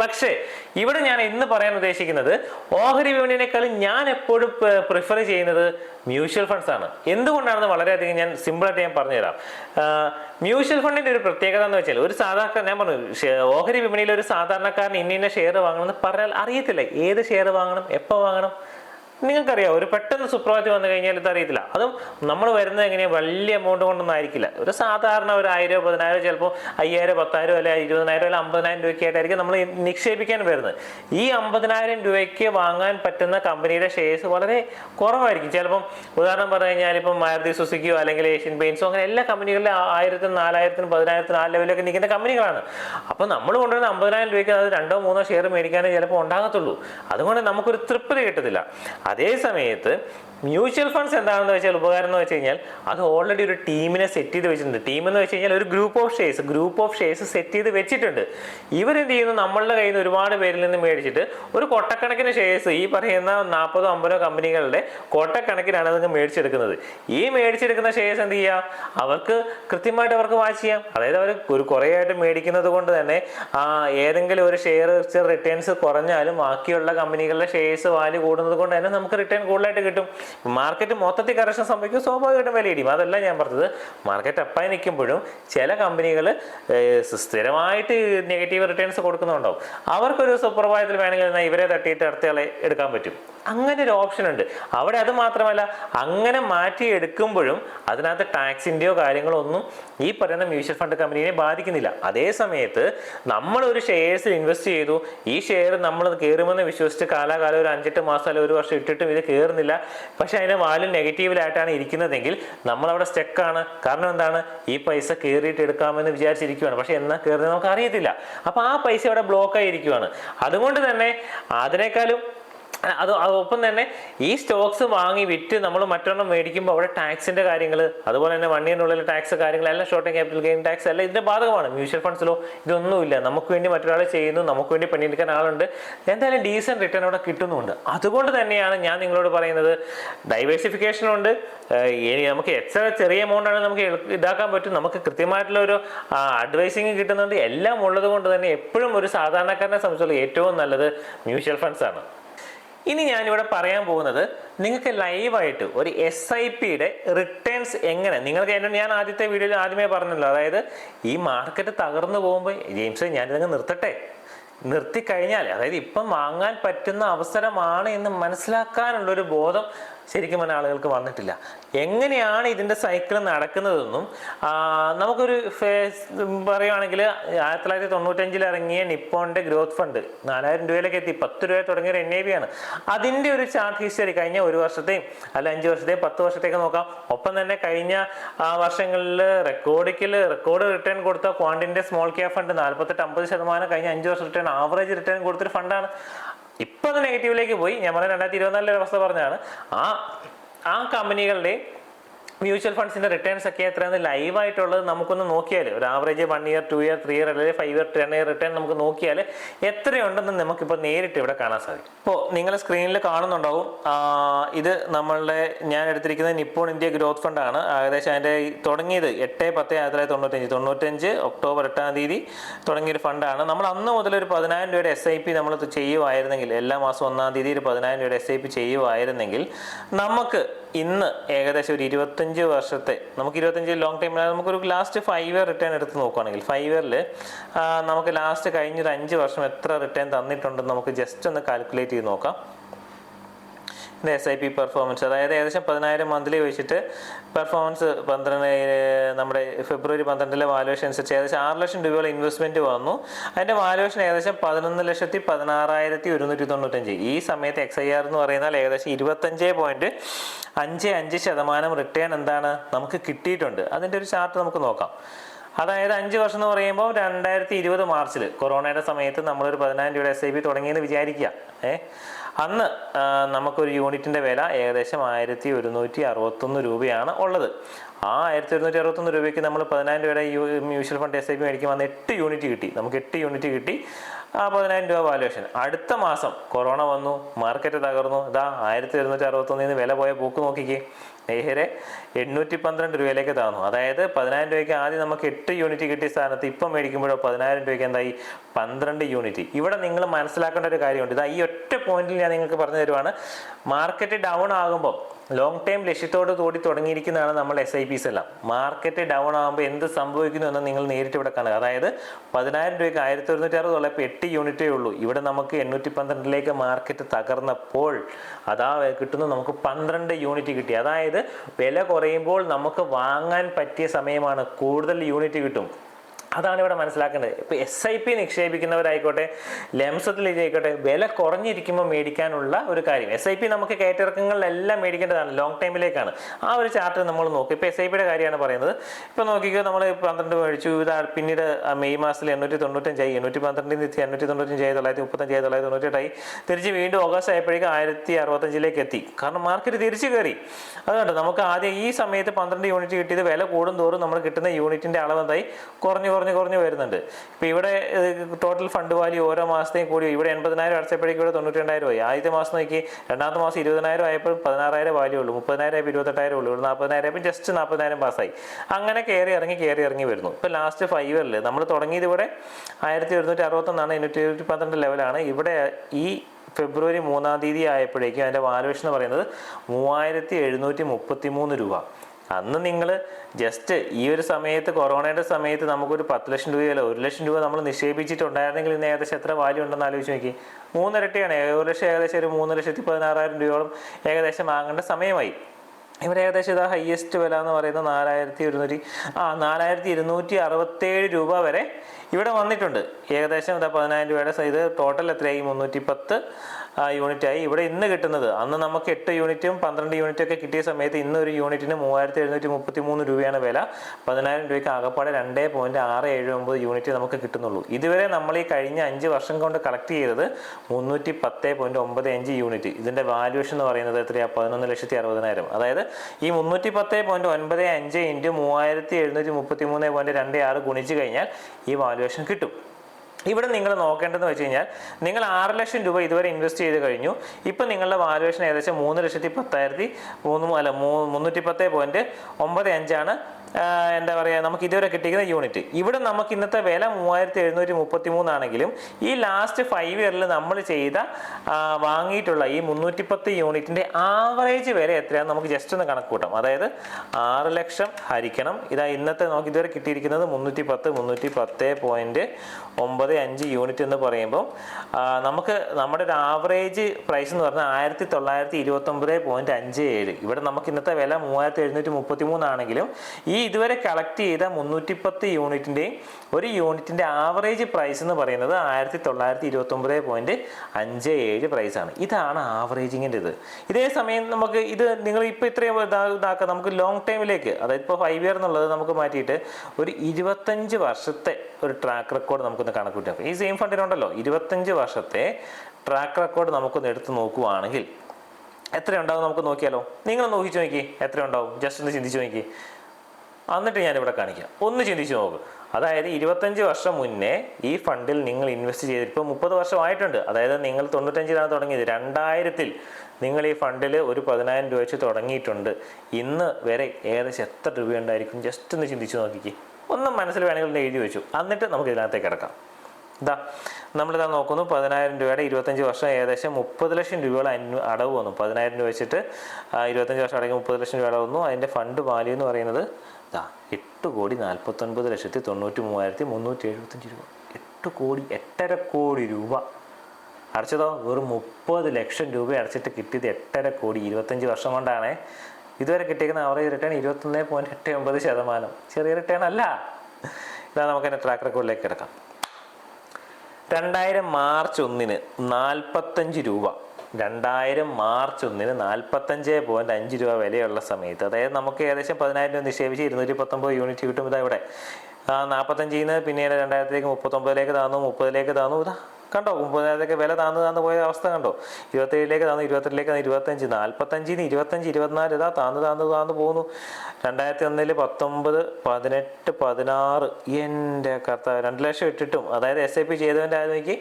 Speaker 1: പക്ഷേ ഇവിടെ ഞാൻ ഇന്ന് പറയാൻ ഉദ്ദേശിക്കുന്നത് ഓഹരി വിപണിയേക്കാളും ഞാൻ എപ്പോഴും പ്രിഫർ ചെയ്യുന്നത് മ്യൂച്വൽ ഫണ്ട്സ് ആണ്. എന്തുകൊണ്ടാണെന്ന് വളരെയധികം ഞാൻ സിമ്പിളായിട്ട് ഞാൻ പറഞ്ഞുതരാം. മ്യൂച്വൽ ഫണ്ടിന്റെ ഒരു പ്രത്യേകത എന്ന് വെച്ചാൽ ഒരു സാധാരണ ഞാൻ പറഞ്ഞു ഓഹരി വിപണിയിൽ ഒരു സാധാരണക്കാരൻ ഇന്ന ഇന്ന ഷെയർ വാങ്ങണമെന്ന് പറഞ്ഞാൽ അറിയത്തില്ല. ഏത് ഷെയർ വാങ്ങണം? എപ്പോൾ വാങ്ങണം? നിങ്ങൾക്കറിയാം ഒരു പെട്ടെന്ന് സുപ്രഭാതി വന്നു കഴിഞ്ഞാൽ ഇത് അറിയത്തില്ല അതും നമ്മൾ വരുന്നത് എങ്ങനെയാണ് വലിയ എമൗണ്ട് കൊണ്ടൊന്നും ആയിരിക്കില്ല. ഒരു സാധാരണ ഒരു ആയിരം പതിനായിരം ചിലപ്പോൾ അയ്യായിരം പത്തായിരം അല്ലെ ഇരുപതിനായിരം അല്ലെ അമ്പതിനായിരം രൂപയ്ക്കായിട്ടായിരിക്കും നമ്മൾ നിക്ഷേപിക്കാൻ വരുന്നത്. ഈ അമ്പതിനായിരം രൂപയ്ക്ക് വാങ്ങാൻ പറ്റുന്ന കമ്പനിയുടെ ഷെയർസ് വളരെ കുറവായിരിക്കും. ചിലപ്പം ഉദാഹരണം പറഞ്ഞു കഴിഞ്ഞാൽ ഇപ്പം മാരുതി സുസുക്കിയോ അല്ലെങ്കിൽ ഏഷ്യൻ പെയിൻസോ അങ്ങനെ എല്ലാ കമ്പനികളിലും ആയിരത്തിനും നാലായിരത്തിനും പതിനായിരത്തിനും ആ ലെവലൊക്കെ നിൽക്കുന്ന കമ്പനികളാണ്. അപ്പോൾ നമ്മൾ കൊണ്ടുവരുന്ന അമ്പതിനായിരം രൂപയ്ക്ക് അത് രണ്ടോ മൂന്നോ ഷെയർ മേടിക്കാനേ ചിലപ്പോൾ ഉണ്ടാകത്തുള്ളൂ. അതുകൊണ്ട് നമുക്കൊരു തൃപ്തി കിട്ടത്തില്ല. അതേ സമയത്ത് മ്യൂച്വൽ ഫണ്ട്സ് എന്താണെന്ന് വെച്ചാൽ ഉപകാരം എന്ന് വെച്ച് കഴിഞ്ഞാൽ അത് ഓൾറെഡി ഒരു ടീമിനെ സെറ്റ് ചെയ്ത് വെച്ചിട്ടുണ്ട്. ടീം എന്ന് വെച്ച് കഴിഞ്ഞാൽ ഒരു group of shares group of shares set ചെയ്ത് വെച്ചിട്ടുണ്ട്. ഇവരെന്ത് ചെയ്യുന്നു? നമ്മളുടെ കയ്യിൽ നിന്ന് ഒരുപാട് പേരിൽ നിന്ന് മേടിച്ചിട്ട് ഒരു കൊട്ടക്കണക്കിന് ഷെയർസ് ഈ പറയുന്ന നാൽപ്പതോ അമ്പതോ കമ്പനികളുടെ കൊട്ടക്കണക്കിനാണ് നിങ്ങൾ മേടിച്ചെടുക്കുന്നത്. ഈ മേടിച്ചെടുക്കുന്ന ഷെയർസ് എന്ത് ചെയ്യുക അവർക്ക് കൃത്യമായിട്ട് അവർക്ക് വാച്ച് ചെയ്യാം. അതായത് അവർ ഒരു കുറേ ആയിട്ട് മേടിക്കുന്നത് കൊണ്ട് തന്നെ ആ ഏതെങ്കിലും ഒരു ഷെയർ റിട്ടേൺസ് കുറഞ്ഞാലും ബാക്കിയുള്ള കമ്പനികളുടെ ഷെയർസ് വാല്യൂ കൂടുന്നത് കൊണ്ട് തന്നെ നമുക്ക് റിട്ടേൺ കൂടുതലായിട്ട് കിട്ടും. മാർക്കറ്റ് മൊത്തത്തിൽ കറക്ഷൻ സംഭവിക്കും സ്വാഭാവികമായിട്ടും വില ഇടിയും. അതല്ല ഞാൻ പറഞ്ഞത്. മാർക്കറ്റ് അപ്പായി നിൽക്കുമ്പോഴും ചില കമ്പനികൾ സ്ഥിരമായിട്ട് നെഗറ്റീവ് റിട്ടേൺസ് കൊടുക്കുന്നുണ്ടാവും. അവർക്കൊരു സുപ്രഭാതത്തിൽ വേണമെങ്കിൽ എന്നാൽ ഇവരെ തട്ടിയിട്ട് അടുത്തയാളെ എടുക്കാൻ പറ്റും. അങ്ങനെ ഒരു ഓപ്ഷൻ ഉണ്ട്. അവിടെ അത് മാത്രമല്ല അങ്ങനെ മാറ്റി എടുക്കുമ്പോഴും അതിനകത്ത് ടാക്സിന്റെയോ കാര്യങ്ങളോ ഒന്നും ഈ പറയുന്ന മ്യൂച്വൽ ഫണ്ട് കമ്പനീനെ ബാധിക്കുന്നില്ല. അതേ സമയത്ത് നമ്മൾ ഒരു ഷെയർസിൽ ഇൻവെസ്റ്റ് ചെയ്തു. ഈ ഷെയർ നമ്മൾ കയറുമെന്ന് വിശ്വസിച്ച് കാലാകാലം ഒരു അഞ്ചെട്ട് മാസം അല്ലെങ്കിൽ ഒരു വർഷം ഇട്ടിട്ടും ഇത് കയറുന്നില്ല പക്ഷെ അതിന്റെ വാല്യൂ നെഗറ്റീവിലായിട്ടാണ് ഇരിക്കുന്നതെങ്കിൽ നമ്മൾ അവിടെ സ്റ്റെക്കാണ്. കാരണം എന്താണ്? ഈ പൈസ കയറിയിട്ട് എടുക്കാമെന്ന് വിചാരിച്ചിരിക്കുകയാണ് പക്ഷെ എന്നാ കയറുന്നത് നമുക്ക് അറിയത്തില്ല. അപ്പൊ ആ പൈസ അവിടെ ബ്ലോക്ക് ആയിരിക്കുവാണ് അതുകൊണ്ട് തന്നെ അതിനേക്കാളും അത് ഒപ്പം തന്നെ ഈ സ്റ്റോക്സ് വാങ്ങി വിറ്റ് നമ്മൾ മറ്റൊരെണ്ണം മേടിക്കുമ്പോൾ അവിടെ ടാക്സിന്റെ കാര്യങ്ങൾ അതുപോലെ തന്നെ വൺ ടാക്സ് കാര്യങ്ങൾ എല്ലാം ഷോർട്ട് ക്യാപിറ്റൽ ഗെയിൻ ടാക്സ് എല്ലാം ഇതിന്റെ ബാധകമാണ്. മ്യൂച്വൽ ഫണ്ട്സിലോ ഇതൊന്നുമില്ല നമുക്ക് വേണ്ടി മറ്റൊരാൾ ചെയ്യുന്നു നമുക്ക് വേണ്ടി പണിയെടുക്കാൻ ആളുണ്ട്. എന്തായാലും ഡീസന്റ് റിട്ടേൺ അവിടെ കിട്ടുന്നുണ്ട്. അതുകൊണ്ട് തന്നെയാണ് ഞാൻ നിങ്ങളോട് പറയുന്നത്. ഡൈവേഴ്സിഫിക്കേഷൻ ഉണ്ട്. നമുക്ക് എത്ര ചെറിയ എമൗണ്ട് ആണ് നമുക്ക് ഇതാക്കാൻ പറ്റും. നമുക്ക് കൃത്യമായിട്ടുള്ള ഒരു അഡ്വൈസിങ് കിട്ടുന്നുണ്ട്. എല്ലാം ഉള്ളത് കൊണ്ട് തന്നെ എപ്പോഴും ഒരു സാധാരണക്കാരനെ സംബന്ധിച്ചുള്ള ഏറ്റവും നല്ലത് മ്യൂച്വൽ ഫണ്ട്സ് ആണ്. ഇനി ഞാനിവിടെ പറയാൻ പോകുന്നത് നിങ്ങൾക്ക് ലൈവായിട്ട് ഒരു എസ് ഐ പിയുടെ റിട്ടേൺസ് എങ്ങനെ? നിങ്ങൾക്ക് എന്നോട് ഞാൻ ആദ്യത്തെ വീഡിയോയിൽ ആദ്യമേ പറഞ്ഞല്ലോ. അതായത് ഈ മാർക്കറ്റ് തകർന്നു പോകുമ്പോൾ ജെയിംസ് ഞാനിതങ്ങ് നിർത്തട്ടെ. നിർത്തി കഴിഞ്ഞാൽ അതായത് ഇപ്പം വാങ്ങാൻ പറ്റുന്ന അവസരമാണ് എന്ന് മനസ്സിലാക്കാനുള്ളൊരു ബോധം ശരിക്കും പറഞ്ഞ ആളുകൾക്ക് വന്നിട്ടില്ല. എങ്ങനെയാണ് ഇതിന്റെ സൈക്കിൾ നടക്കുന്നതെന്നും നമുക്കൊരു ഫേസ് പറയുകയാണെങ്കിൽ ആയിരത്തി തൊള്ളായിരത്തി തൊണ്ണൂറ്റഞ്ചിൽ ഇറങ്ങിയ നിപ്പോണിന്റെ ഗ്രോത്ത് ഫണ്ട് നാലായിരം രൂപയിലേക്ക് എത്തി. പത്ത് രൂപ തുടങ്ങിയ ഒരു എൻ ഐ ബി ആണ്. അതിന്റെ ഒരു ചാർട്ട് ഹിസ്റ്ററി കഴിഞ്ഞ ഒരു വർഷത്തെയും അല്ല അഞ്ച് വർഷത്തെയും പത്ത് വർഷത്തേക്ക് നോക്കാം. ഒപ്പം തന്നെ കഴിഞ്ഞ വർഷങ്ങളിൽ റെക്കോർഡിക്കൽ റെക്കോർഡ് റിട്ടേൺ കൊടുത്ത ക്വാണ്ടിന്റെ സ്മോൾ ക്യാപ് ഫണ്ട് നാൽപ്പത്തെട്ട് അമ്പത് ശതമാനം. കഴിഞ്ഞ അഞ്ച് വർഷം റിട്ടേൺ ആവറേജ് റിട്ടേൺ കൊടുത്തൊരു ഫണ്ടാണ് ഇപ്പൊ അത് നെഗറ്റീവിലേക്ക് പോയി. ഞാൻ പറഞ്ഞ രണ്ടായിരത്തി ഇരുപത്തിനാലിലെ അവസ്ഥ പറഞ്ഞാണ് ആ ആ കമ്പനികളുടെ മ്യൂച്വൽ ഫണ്ട്സിന്റെ റിട്ടേൺസ് ഒക്കെ എത്രയാണ് ലൈവ് ആയിട്ടുള്ളത് നമുക്കൊന്ന് നോക്കിയാൽ ഒരു average one year two year three year അല്ലെങ്കിൽ five year ten year return നമുക്ക് നോക്കിയാൽ എത്രയുണ്ടെന്ന് നമുക്കിപ്പോൾ നേരിട്ട് ഇവിടെ കാണാൻ സാധിക്കും. ഇപ്പോൾ നിങ്ങൾ സ്ക്രീനിൽ കാണുന്നുണ്ടാവും. ഇത് നമ്മളുടെ ഞാൻ എടുത്തിരിക്കുന്നത് നിപ്പോൺ ഇന്ത്യ ഗ്രോത്ത് ഫണ്ടാണ് ഏകദേശം അതിന്റെ തുടങ്ങിയത് എട്ട് പത്ത് ആയിരത്തി തൊള്ളായിരത്തി തൊണ്ണൂറ്റഞ്ച്. തൊണ്ണൂറ്റഞ്ച് ഒക്ടോബർ എട്ടാം തീയതി തുടങ്ങിയൊരു ഫണ്ടാണ് നമ്മൾ അന്ന് മുതൽ ഒരു പതിനായിരം രൂപയുടെ എസ് ഐ പി നമ്മൾ ചെയ്യുമായിരുന്നെങ്കിൽ എല്ലാ മാസം ഒന്നാം തീയതി ഒരു പതിനായിരം രൂപയുടെ എസ് ഐ പി ചെയ്യുമായിരുന്നെങ്കിൽ നമുക്ക് ഇന്ന് ഏകദേശം ഒരു ഇരുപത്തഞ്ച് വർഷത്തെ നമുക്ക് ഇരുപത്തഞ്ച് ലോങ് ടൈം നമുക്കൊരു ലാസ്റ്റ് ഫൈവ് ഇയർ റിട്ടേൺ എടുത്ത് നോക്കുകയാണെങ്കിൽ ഫൈവ് ഇയറിൽ നമുക്ക് ലാസ്റ്റ് കഴിഞ്ഞൊരു അഞ്ച് വർഷം എത്ര റിട്ടേൺ തന്നിട്ടുണ്ടെന്ന് നമുക്ക് ജസ്റ്റ് ഒന്ന് കാൽക്കുലേറ്റ് ചെയ്ത് നോക്കാം. ഇത് എസ് ഐ പി പെർഫോമൻസ് അതായത് ഏകദേശം പതിനായിരം മന്ത്ലി വെച്ചിട്ട് പെർഫോമൻസ് പന്ത്രണ്ട് ഏഹ്, നമ്മുടെ ഫെബ്രുവരി പന്ത്രണ്ടിലെ വാലുവേഷൻ അനുസരിച്ച് ഏകദേശം ആറ് ലക്ഷം രൂപയോളം ഇൻവെസ്റ്റ്മെന്റ് വന്നു. അതിന്റെ വാലുവേഷൻ ഏകദേശം പതിനൊന്ന് ലക്ഷത്തി പതിനാറായിരത്തി ഒരുന്നൂറ്റി തൊണ്ണൂറ്റഞ്ച്. ഈ സമയത്ത് എക്സ് ഐ ആർ എന്ന് പറയുന്നാൽ ഏകദേശം ഇരുപത്തഞ്ച് പോയിന്റ് അഞ്ച് അഞ്ച് ശതമാനം റിട്ടേൺ എന്താണ്? നമുക്ക് കിട്ടിയിട്ടുണ്ട്. അതിന്റെ ഒരു ചാർട്ട് നമുക്ക് നോക്കാം. അതായത് അഞ്ച് വർഷം എന്ന് പറയുമ്പോൾ രണ്ടായിരത്തി ഇരുപത് മാർച്ചിൽ കൊറോണയുടെ സമയത്ത് നമ്മളൊരു പതിനായിരം രൂപയുടെ എസ് ഐ പി തുടങ്ങിയെന്ന് വിചാരിക്കുക. ഏ? അന്ന് നമുക്കൊരു യൂണിറ്റിന്റെ വില ഏകദേശം ആയിരത്തി ഒരുന്നൂറ്റി അറുപത്തൊന്ന് രൂപയാണ് ഉള്ളത്. ആ ആയിരത്തി ഒരുന്നൂറ്റി അറുപത്തൊന്ന് രൂപയ്ക്ക് നമ്മൾ പതിനായിരം രൂപയുടെ mutual fund S I P മേടിക്കും വന്ന് എട്ട് യൂണിറ്റ് കിട്ടി. നമുക്ക് എട്ട് യൂണിറ്റ് കിട്ടി. ആ പതിനായിരം രൂപ വാല്യുവേഷൻ അടുത്ത മാസം കൊറോണ വന്നു മാർക്കറ്റ് തകർന്നു. ഇതാ ആയിരത്തി ഒരുന്നൂറ്റി അറുപത്തൊന്നിൽ നിന്ന് വില പോയ പോക്ക് നോക്കിക്കേ. നേരെ എണ്ണൂറ്റി പന്ത്രണ്ട് രൂപയിലേക്ക് താന്നു. അതായത് പതിനായിരം രൂപയ്ക്ക് ആദ്യം നമുക്ക് എട്ട് യൂണിറ്റ് കിട്ടിയ സ്ഥാനത്ത് ഇപ്പം മേടിക്കുമ്പോഴോ പതിനായിരം രൂപയ്ക്ക് എന്തായി? പന്ത്രണ്ട് യൂണിറ്റ് ഇവിടെ നിങ്ങൾ മനസ്സിലാക്കേണ്ട ഒരു കാര്യമുണ്ട്. ഇതാ ഈ ഒറ്റ പോയിന്റിൽ ഞാൻ നിങ്ങൾക്ക് പറഞ്ഞു തരുവാണ്. മാർക്കറ്റ് ഡൗൺ ആകുമ്പോൾ ലോങ് ടൈം ലക്ഷ്യത്തോട് കൂടി തുടങ്ങിയിരിക്കുന്നതാണ് നമ്മൾ എസ് ഐ പിസ് എല്ലാം. മാർക്കറ്റ് ഡൗൺ ആകുമ്പോൾ എന്ത് സംഭവിക്കുന്നു എന്ന് നിങ്ങൾ നേരിട്ട് ഇവിടെ കാണുക. അതായത് പതിനായിരം രൂപയ്ക്ക് ആയിരത്തി ഒരുന്നൂറ്റി അറുപത് ഉള്ളപ്പോൾ എട്ട് യൂണിറ്റേ ഉള്ളൂ. ഇവിടെ നമുക്ക് എണ്ണൂറ്റി പന്ത്രണ്ടിലേക്ക് മാർക്കറ്റ് തകർന്നപ്പോൾ അതാ കിട്ടുന്ന നമുക്ക് പന്ത്രണ്ട് യൂണിറ്റ് കിട്ടി. അതായത് വില കുറയുമ്പോൾ നമുക്ക് വാങ്ങാൻ പറ്റിയ സമയമാണ് കൂടുതൽ യൂണിറ്റ് കിട്ടും. അതാണ് ഇവിടെ മനസ്സിലാക്കേണ്ടത്. ഇപ്പൊ എസ് ഐ പി നിക്ഷേപിക്കുന്നവരായിക്കോട്ടെ ലംസത്തിലായിക്കോട്ടെ വില കുറഞ്ഞിരിക്കുമ്പോൾ മേടിക്കാനുള്ള ഒരു കാര്യം. എസ് ഐ പി നമുക്ക് കയറ്റിറക്കങ്ങളിലെല്ലാം മേടിക്കേണ്ടതാണ് ലോങ് ടൈമിലേക്കാണ് ആ ഒരു ചാർട്ട് നമ്മൾ നോക്കും. ഇപ്പൊ എസ് ഐ പിയുടെ കാര്യമാണ് പറയുന്നത്. ഇപ്പൊ നോക്കിക്കോ നമ്മൾ പന്ത്രണ്ട് മേടിച്ചു. ഇത് പിന്നീട് മെയ് മാസത്തിൽ എണ്ണൂറ്റി തൊണ്ണൂറ്റഞ്ചായി എണ്ണൂറ്റി പന്ത്രണ്ടിൽ നിന്ന് എണ്ണൂറ്റി തൊണ്ണൂറ്റഞ്ചായി തൊള്ളായിരത്തി മുപ്പത്തഞ്ചായി തൊള്ളായിരത്തി തൊണ്ണൂറ്റെട്ടായി തിരിച്ച് വീണ്ടും ഓഗസ്റ്റ് ആയപ്പോഴേക്കും ആയിരത്തി അറുപത്തഞ്ചിലേക്ക് എത്തി. കാരണം മാർക്കറ്റ് തിരിച്ചു കയറി അതുകൊണ്ട് നമുക്ക് ആദ്യം ഈ സമയത്ത് പന്ത്രണ്ട് യൂണിറ്റ് കിട്ടിയത് വില കൂടും തോറും നമ്മൾ കിട്ടുന്ന യൂണിറ്റിന്റെ അളവ് എന്തായി? കുറഞ്ഞു കുറഞ്ഞു കുറഞ്ഞ് വരുന്നുണ്ട്. ഇപ്പൊ ഇവിടെ ടോട്ടൽ ഫണ്ട് വാല്യൂ ഓരോ മാസത്തെയും കൂടി ഇവിടെ എൺപതിനായിരം അടച്ചപ്പോഴേക്കും ഇവിടെ തൊണ്ണൂറ്റി രണ്ടായിരം ആയി. ആദ്യത്തെ മാസം നോക്കി രണ്ടാമത്തെ മാസം ഇരുപതിനായിരം ആയപ്പോൾ പതിനാറായിരം വാല്യൂ ഉള്ളൂ. മുപ്പതിനായിരം ആയപ്പോൾ ഇരുപത്തെട്ടായിരം ഉള്ളൂ. ഇവിടെ നാൽപ്പതിനായിരം ആയപ്പോൾ ജസ്റ്റ് നാൽപ്പതിനായിരം പാസ്സായി അങ്ങനെ കയറി ഇറങ്ങി കയറി ഇറങ്ങി വരുന്നു. ഇപ്പൊ ലാസ്റ്റ് ഫൈവ് ഇയറിൽ നമ്മൾ തുടങ്ങിയത് ഇവിടെ ആയിരത്തി ഒരുന്നൂറ്റി അറുപത്തൊന്നാണ് എണ്ണൂറ്റി ഇരുന്നൂറ്റി പന്ത്രണ്ട് ലെവലാണ് ഇവിടെ ഈ ഫെബ്രുവരി മൂന്നാം തീയതി ആയപ്പോഴേക്കും അതിന്റെ വാലുവേഷൻ എന്ന് പറയുന്നത് മൂവായിരത്തി എഴുന്നൂറ്റി മുപ്പത്തി മൂന്ന് രൂപ. അന്ന് നിങ്ങൾ ജസ്റ്റ് ഈ ഒരു സമയത്ത് കൊറോണയുടെ സമയത്ത് നമുക്കൊരു പത്ത് ലക്ഷം രൂപയല്ല ഒരു ലക്ഷം രൂപ നമ്മൾ നിക്ഷേപിച്ചിട്ടുണ്ടായിരുന്നെങ്കിൽ ഇന്ന് ഏകദേശം എത്ര വാല്യൂ ഉണ്ടെന്ന് ആലോചിച്ച് നോക്കി. മൂന്നിരട്ടിയാണ്. ഒരു ലക്ഷം ഏകദേശം ഒരു മൂന്ന് ലക്ഷത്തി പതിനാറായിരം രൂപയോളം ഏകദേശം വാങ്ങേണ്ട സമയമായി. ഇവിടെ ഏകദേശം ഇതാ ഹയസ്റ്റ് വില എന്ന് പറയുന്നത് നാലായിരത്തി ഒരുന്നൂറ്റി ആ നാലായിരത്തി ഇരുന്നൂറ്റി അറുപത്തേഴ് രൂപ വരെ ഇവിടെ വന്നിട്ടുണ്ട്. ഏകദേശം ഇതാ പതിനായിരം രൂപയുടെ ഇത് ടോട്ടൽ എത്രയായി? മുന്നൂറ്റി പത്ത് യൂണിറ്റ് ആയി ഇവിടെ ഇന്ന് കിട്ടുന്നത്. അന്ന് നമുക്ക് എട്ട് യൂണിറ്റും പന്ത്രണ്ട് യൂണിറ്റും ഒക്കെ കിട്ടിയ സമയത്ത് ഇന്ന് ഒരു യൂണിറ്റിന് മൂവായിരത്തി എഴുന്നൂറ്റി മുപ്പത്തി മൂന്ന് രൂപയാണ് വില. പതിനായിരം രൂപയ്ക്ക് ആകപ്പാടെ രണ്ട് പോയിന്റ് ആറ് ഏഴ് ഒമ്പത് യൂണിറ്റ് നമുക്ക് കിട്ടുന്നുള്ളൂ. ഇതുവരെ നമ്മൾ ഈ കഴിഞ്ഞ അഞ്ച് വർഷം കൊണ്ട് കളക്ട് ചെയ്തത് മുന്നൂറ്റി പത്ത് പോയിന്റ് ഒമ്പത് അഞ്ച് യൂണിറ്റ്. ഇതിന്റെ വാല്യുവേഷൻ എന്ന് പറയുന്നത് എത്രയാ? പതിനൊന്ന് ലക്ഷത്തി അറുപതിനായിരം. അതായത് ഈ മുന്നൂറ്റി പത്ത് പോയിന്റ് ഒൻപത് അഞ്ച് ഇന്റു മൂവായിരത്തി എഴുന്നൂറ്റി മുപ്പത്തി മൂന്ന് പോയിന്റ് രണ്ട് ആറ് ഗുണിച്ച് കഴിഞ്ഞാൽ ഈ വാല്യുവേഷൻ കിട്ടും. ഇവിടെ നിങ്ങൾ നോക്കേണ്ടതെന്ന് വെച്ച് കഴിഞ്ഞാൽ നിങ്ങൾ ആറ് ലക്ഷം രൂപ ഇതുവരെ ഇൻവെസ്റ്റ് ചെയ്ത് കഴിഞ്ഞു. ഇപ്പം നിങ്ങളുടെ വാല്യുവേഷൻ ഏകദേശം മൂന്ന് ലക്ഷത്തി പത്തായിരത്തി മൂന്ന് അല്ല മുന്നൂറ്റി പത്ത് പോയിന്റ് ഒമ്പത് അഞ്ചാണ് എന്താ പറയുക നമുക്ക് ഇതുവരെ കിട്ടിയിരിക്കുന്ന യൂണിറ്റ് ഇവിടെ നമുക്ക് ഇന്നത്തെ വില മൂവായിരത്തി എഴുന്നൂറ്റി മുപ്പത്തി മൂന്നാണെങ്കിലും ഈ ലാസ്റ്റ് ഫൈവ് ഇയറിൽ നമ്മൾ ചെയ്ത വാങ്ങിയിട്ടുള്ള ഈ മുന്നൂറ്റി പത്ത് യൂണിറ്റിന്റെ ആവറേജ് വില എത്രയാണ് നമുക്ക് ജസ്റ്റ് ഒന്ന് കണക്ക് കൂട്ടാം. അതായത് ആറ് ലക്ഷം ഹരിക്കണം. ഇതാ ഇന്നത്തെ നമുക്ക് ഇതുവരെ കിട്ടിയിരിക്കുന്നത് മുന്നൂറ്റി പത്ത് മുന്നൂറ്റി പത്ത് പോയിന്റ് ഒമ്പത് അഞ്ച് യൂണിറ്റ് എന്ന് പറയുമ്പോൾ നമുക്ക് നമ്മുടെ ഒരു ആവറേജ് പ്രൈസ് എന്ന് പറഞ്ഞാൽ ആയിരത്തി തൊള്ളായിരത്തി ഇരുപത്തി ഒമ്പത് പോയിന്റ് അഞ്ച് ഏഴ് ഇവിടെ നമുക്ക് ഇന്നത്തെ വില മൂവായിരത്തി എഴുന്നൂറ്റി മുപ്പത്തി മൂന്നാണെങ്കിലും ഈ ഇതുവരെ കളക്ട് ചെയ്ത മുന്നൂറ്റി പത്ത് യൂണിറ്റിന്റെയും ഒരു യൂണിറ്റിന്റെ ആവറേജ് പ്രൈസ് എന്ന് പറയുന്നത് ആയിരത്തി തൊള്ളായിരത്തി ഇരുപത്തി ഒമ്പത് പോയിന്റ് അഞ്ച് ഏഴ് പ്രൈസാണ് ഇതാണ് ആവറേജിങ്ങിന്റെ ഇത് ഇതേ സമയം നമുക്ക് ഇത് നിങ്ങൾ ഇപ്പോൾ ഇത്രയും ഇതാക്കുക ഇതാക്കാം. നമുക്ക് ലോങ് ടൈമിലേക്ക് അതായത് ഇപ്പോൾ ഫൈവ് ഇയർ എന്നുള്ളത് നമുക്ക് മാറ്റിയിട്ട് ഒരു ഇരുപത്തഞ്ച് വർഷത്തെ ഒരു ട്രാക്ക് റെക്കോർഡ് നമുക്കൊന്ന് കണക്കൂട്ടാം ഈ സെയിം ഫണ്ടിനുണ്ടല്ലോ ഇരുപത്തഞ്ച് വർഷത്തെ ട്രാക്ക് റെക്കോർഡ് നമുക്കൊന്ന് എടുത്ത് നോക്കുവാണെങ്കിൽ എത്ര ഉണ്ടാവും നമുക്ക് നോക്കിയാലോ? നിങ്ങൾ നോക്കിച്ചു നോക്കി എത്ര ഉണ്ടാവും ജസ്റ്റ് ഒന്ന് ചിന്തിച്ചു നോക്കി എന്നിട്ട് ഞാനിവിടെ കാണിക്കാം. ഒന്ന് ചിന്തിച്ചു നോക്ക്. അതായത് ഇരുപത്തഞ്ച് വർഷം മുന്നേ ഈ ഫണ്ടിൽ നിങ്ങൾ ഇൻവെസ്റ്റ് ചെയ്ത് ഇപ്പോൾ മുപ്പത് വർഷമായിട്ടുണ്ട്. അതായത് നിങ്ങൾ തൊണ്ണൂറ്റഞ്ചിലാണ് തുടങ്ങിയത്. രണ്ടായിരത്തിൽ നിങ്ങൾ ഈ ഫണ്ടിൽ ഒരു പതിനായിരം രൂപ വെച്ച് തുടങ്ങിയിട്ടുണ്ട്. ഇന്ന് വരെ ഏകദേശം എത്ര രൂപയുണ്ടായിരിക്കും? ജസ്റ്റ് ഒന്ന് ചിന്തിച്ചു നോക്കിക്കേ. ഒന്നും മനസ്സിൽ വേണമെങ്കിൽ ഒന്ന് എഴുതി വെച്ചു. എന്നിട്ട് നമുക്ക് ഇതിനകത്തേക്ക് കിടക്കാം. ഇതാ നമ്മളിതാ നോക്കുന്നു പതിനായിരം രൂപയുടെ ഇരുപത്തഞ്ച് വർഷം ഏകദേശം മുപ്പത് ലക്ഷം രൂപയുടെ അന്വ അടവ് വന്നു. പതിനായിരം രൂപ വെച്ചിട്ട് ഇരുപത്തഞ്ച് വർഷം അടങ്ങി മുപ്പത് ലക്ഷം രൂപ അടവ് വന്നു. അതിന്റെ ഫണ്ട് വാല്യൂ എന്ന് പറയുന്നത് ഇതാ എട്ട് കോടി നാൽപ്പത്തൊൻപത് ലക്ഷത്തി തൊണ്ണൂറ്റി മൂവായിരത്തി മുന്നൂറ്റി എഴുപത്തഞ്ച് രൂപ. എട്ട് കോടി എട്ടര കോടി രൂപ. അടച്ചതോ? വെറും മുപ്പത് ലക്ഷം രൂപ അടച്ചിട്ട് കിട്ടിയത് എട്ടര കോടി. ഇരുപത്തഞ്ച് വർഷം കൊണ്ടാണ്. ഇതുവരെ കിട്ടിയിരിക്കുന്ന ആവറേജ് റിട്ടേൺ ഇരുപത്തൊന്ന് പോയിന്റ് എട്ട് ഒമ്പത് ശതമാനം. ചെറിയ റിട്ടേൺ അല്ല. ഇതാ നമുക്ക് എന്റെ ട്രാക്ക് റെക്കോർഡിലേക്ക് കിടക്കാം. രണ്ടായിരം മാർച്ച് ഒന്നിന് നാൽപ്പത്തഞ്ച് രൂപ. രണ്ടായിരം മാർച്ച് ഒന്നിന് നാൽപ്പത്തഞ്ച് പോയിന്റ് അഞ്ച് രൂപ വിലയുള്ള സമയത്ത്. അതായത് നമുക്ക് ഏകദേശം പതിനായിരം രൂപ നിക്ഷേപിച്ച് ഇരുന്നൂറ്റി പത്തൊമ്പത് യൂണിറ്റ് കിട്ടും ഇതാ ഇവിടെ. നാൽപ്പത്തഞ്ചിൽ നിന്ന് പിന്നീട് രണ്ടായിരത്തിലേക്ക് മുപ്പത്തൊമ്പതിലേക്ക് താന്നു മുപ്പതിലേക്ക് താന്നു. ഇതാ കണ്ടോ മുപ്പതിനായിരത്തേക്ക് വില താന്ന് താന്ന് പോയ അവസ്ഥ കണ്ടോ? ഇരുപത്തേഴിലേക്ക് താന്ന് ഇരുപത്തെട്ടിലേക്ക് താന്ന് ഇരുപത്തഞ്ച് നാൽപ്പത്തഞ്ചിന് ഇരുപത്തഞ്ച് ഇരുപത്തിനാല് ഇതാ താന്ന് താന്ന് താന്ന് പോകുന്നു രണ്ടായിരത്തി ഒന്നിൽ പത്തൊമ്പത് പതിനെട്ട് പതിനാറ് എന്റെ കർത്താവ് രണ്ട് ലക്ഷം ഇട്ടിട്ടും. അതായത് എസ് ഐ പി ചെയ്തവന്റെ ആലോചിക്ക്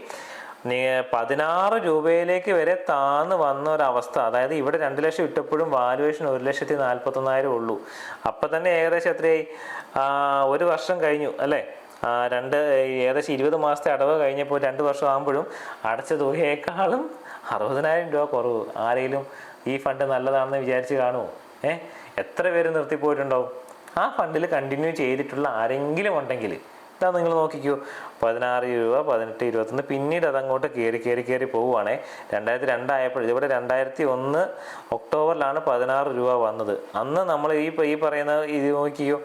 Speaker 1: പതിനാറ് രൂപയിലേക്ക് വരെ താന്ന് വന്ന ഒരവസ്ഥ. അതായത് ഇവിടെ രണ്ട് ലക്ഷം ഇട്ടപ്പോഴും വാലുവേഷൻ ഒരു ലക്ഷത്തി നാൽപ്പത്തൊന്നായിരം ഉള്ളൂ. അപ്പം തന്നെ ഏകദേശം എത്രയായി? ഒരു വർഷം കഴിഞ്ഞു അല്ലേ? രണ്ട് ഏകദേശം ഇരുപത് മാസത്തെ അടവ് കഴിഞ്ഞപ്പോൾ രണ്ട് വർഷം ആകുമ്പോഴും അടച്ച തുകയേക്കാളും അറുപതിനായിരം രൂപ കുറവ്. ആരെങ്കിലും ഈ ഫണ്ട് നല്ലതാണെന്ന് വിചാരിച്ച് കാണുമോ ഏഹ് എത്ര പേര് നിർത്തിപ്പോയിട്ടുണ്ടാവും? ആ ഫണ്ടിൽ കണ്ടിന്യൂ ചെയ്തിട്ടുള്ള ആരെങ്കിലും ഉണ്ടെങ്കിൽ ഇതാ നിങ്ങൾ നോക്കിക്കൂ. പതിനാറ് രൂപ പതിനെട്ട് ഇരുപത്തൊന്ന് പിന്നീട് അതങ്ങോട്ട് കയറി കയറി കയറി പോവുകയാണേ രണ്ടായിരത്തി രണ്ടായപ്പോൾ ഇതിവിടെ രണ്ടായിരത്തി ഒന്ന് ഒക്ടോബറിലാണ് പതിനാറ് രൂപ വന്നത്. അന്ന് നമ്മൾ ഈ ഈ പറയുന്ന ഇത് നോക്കിയോ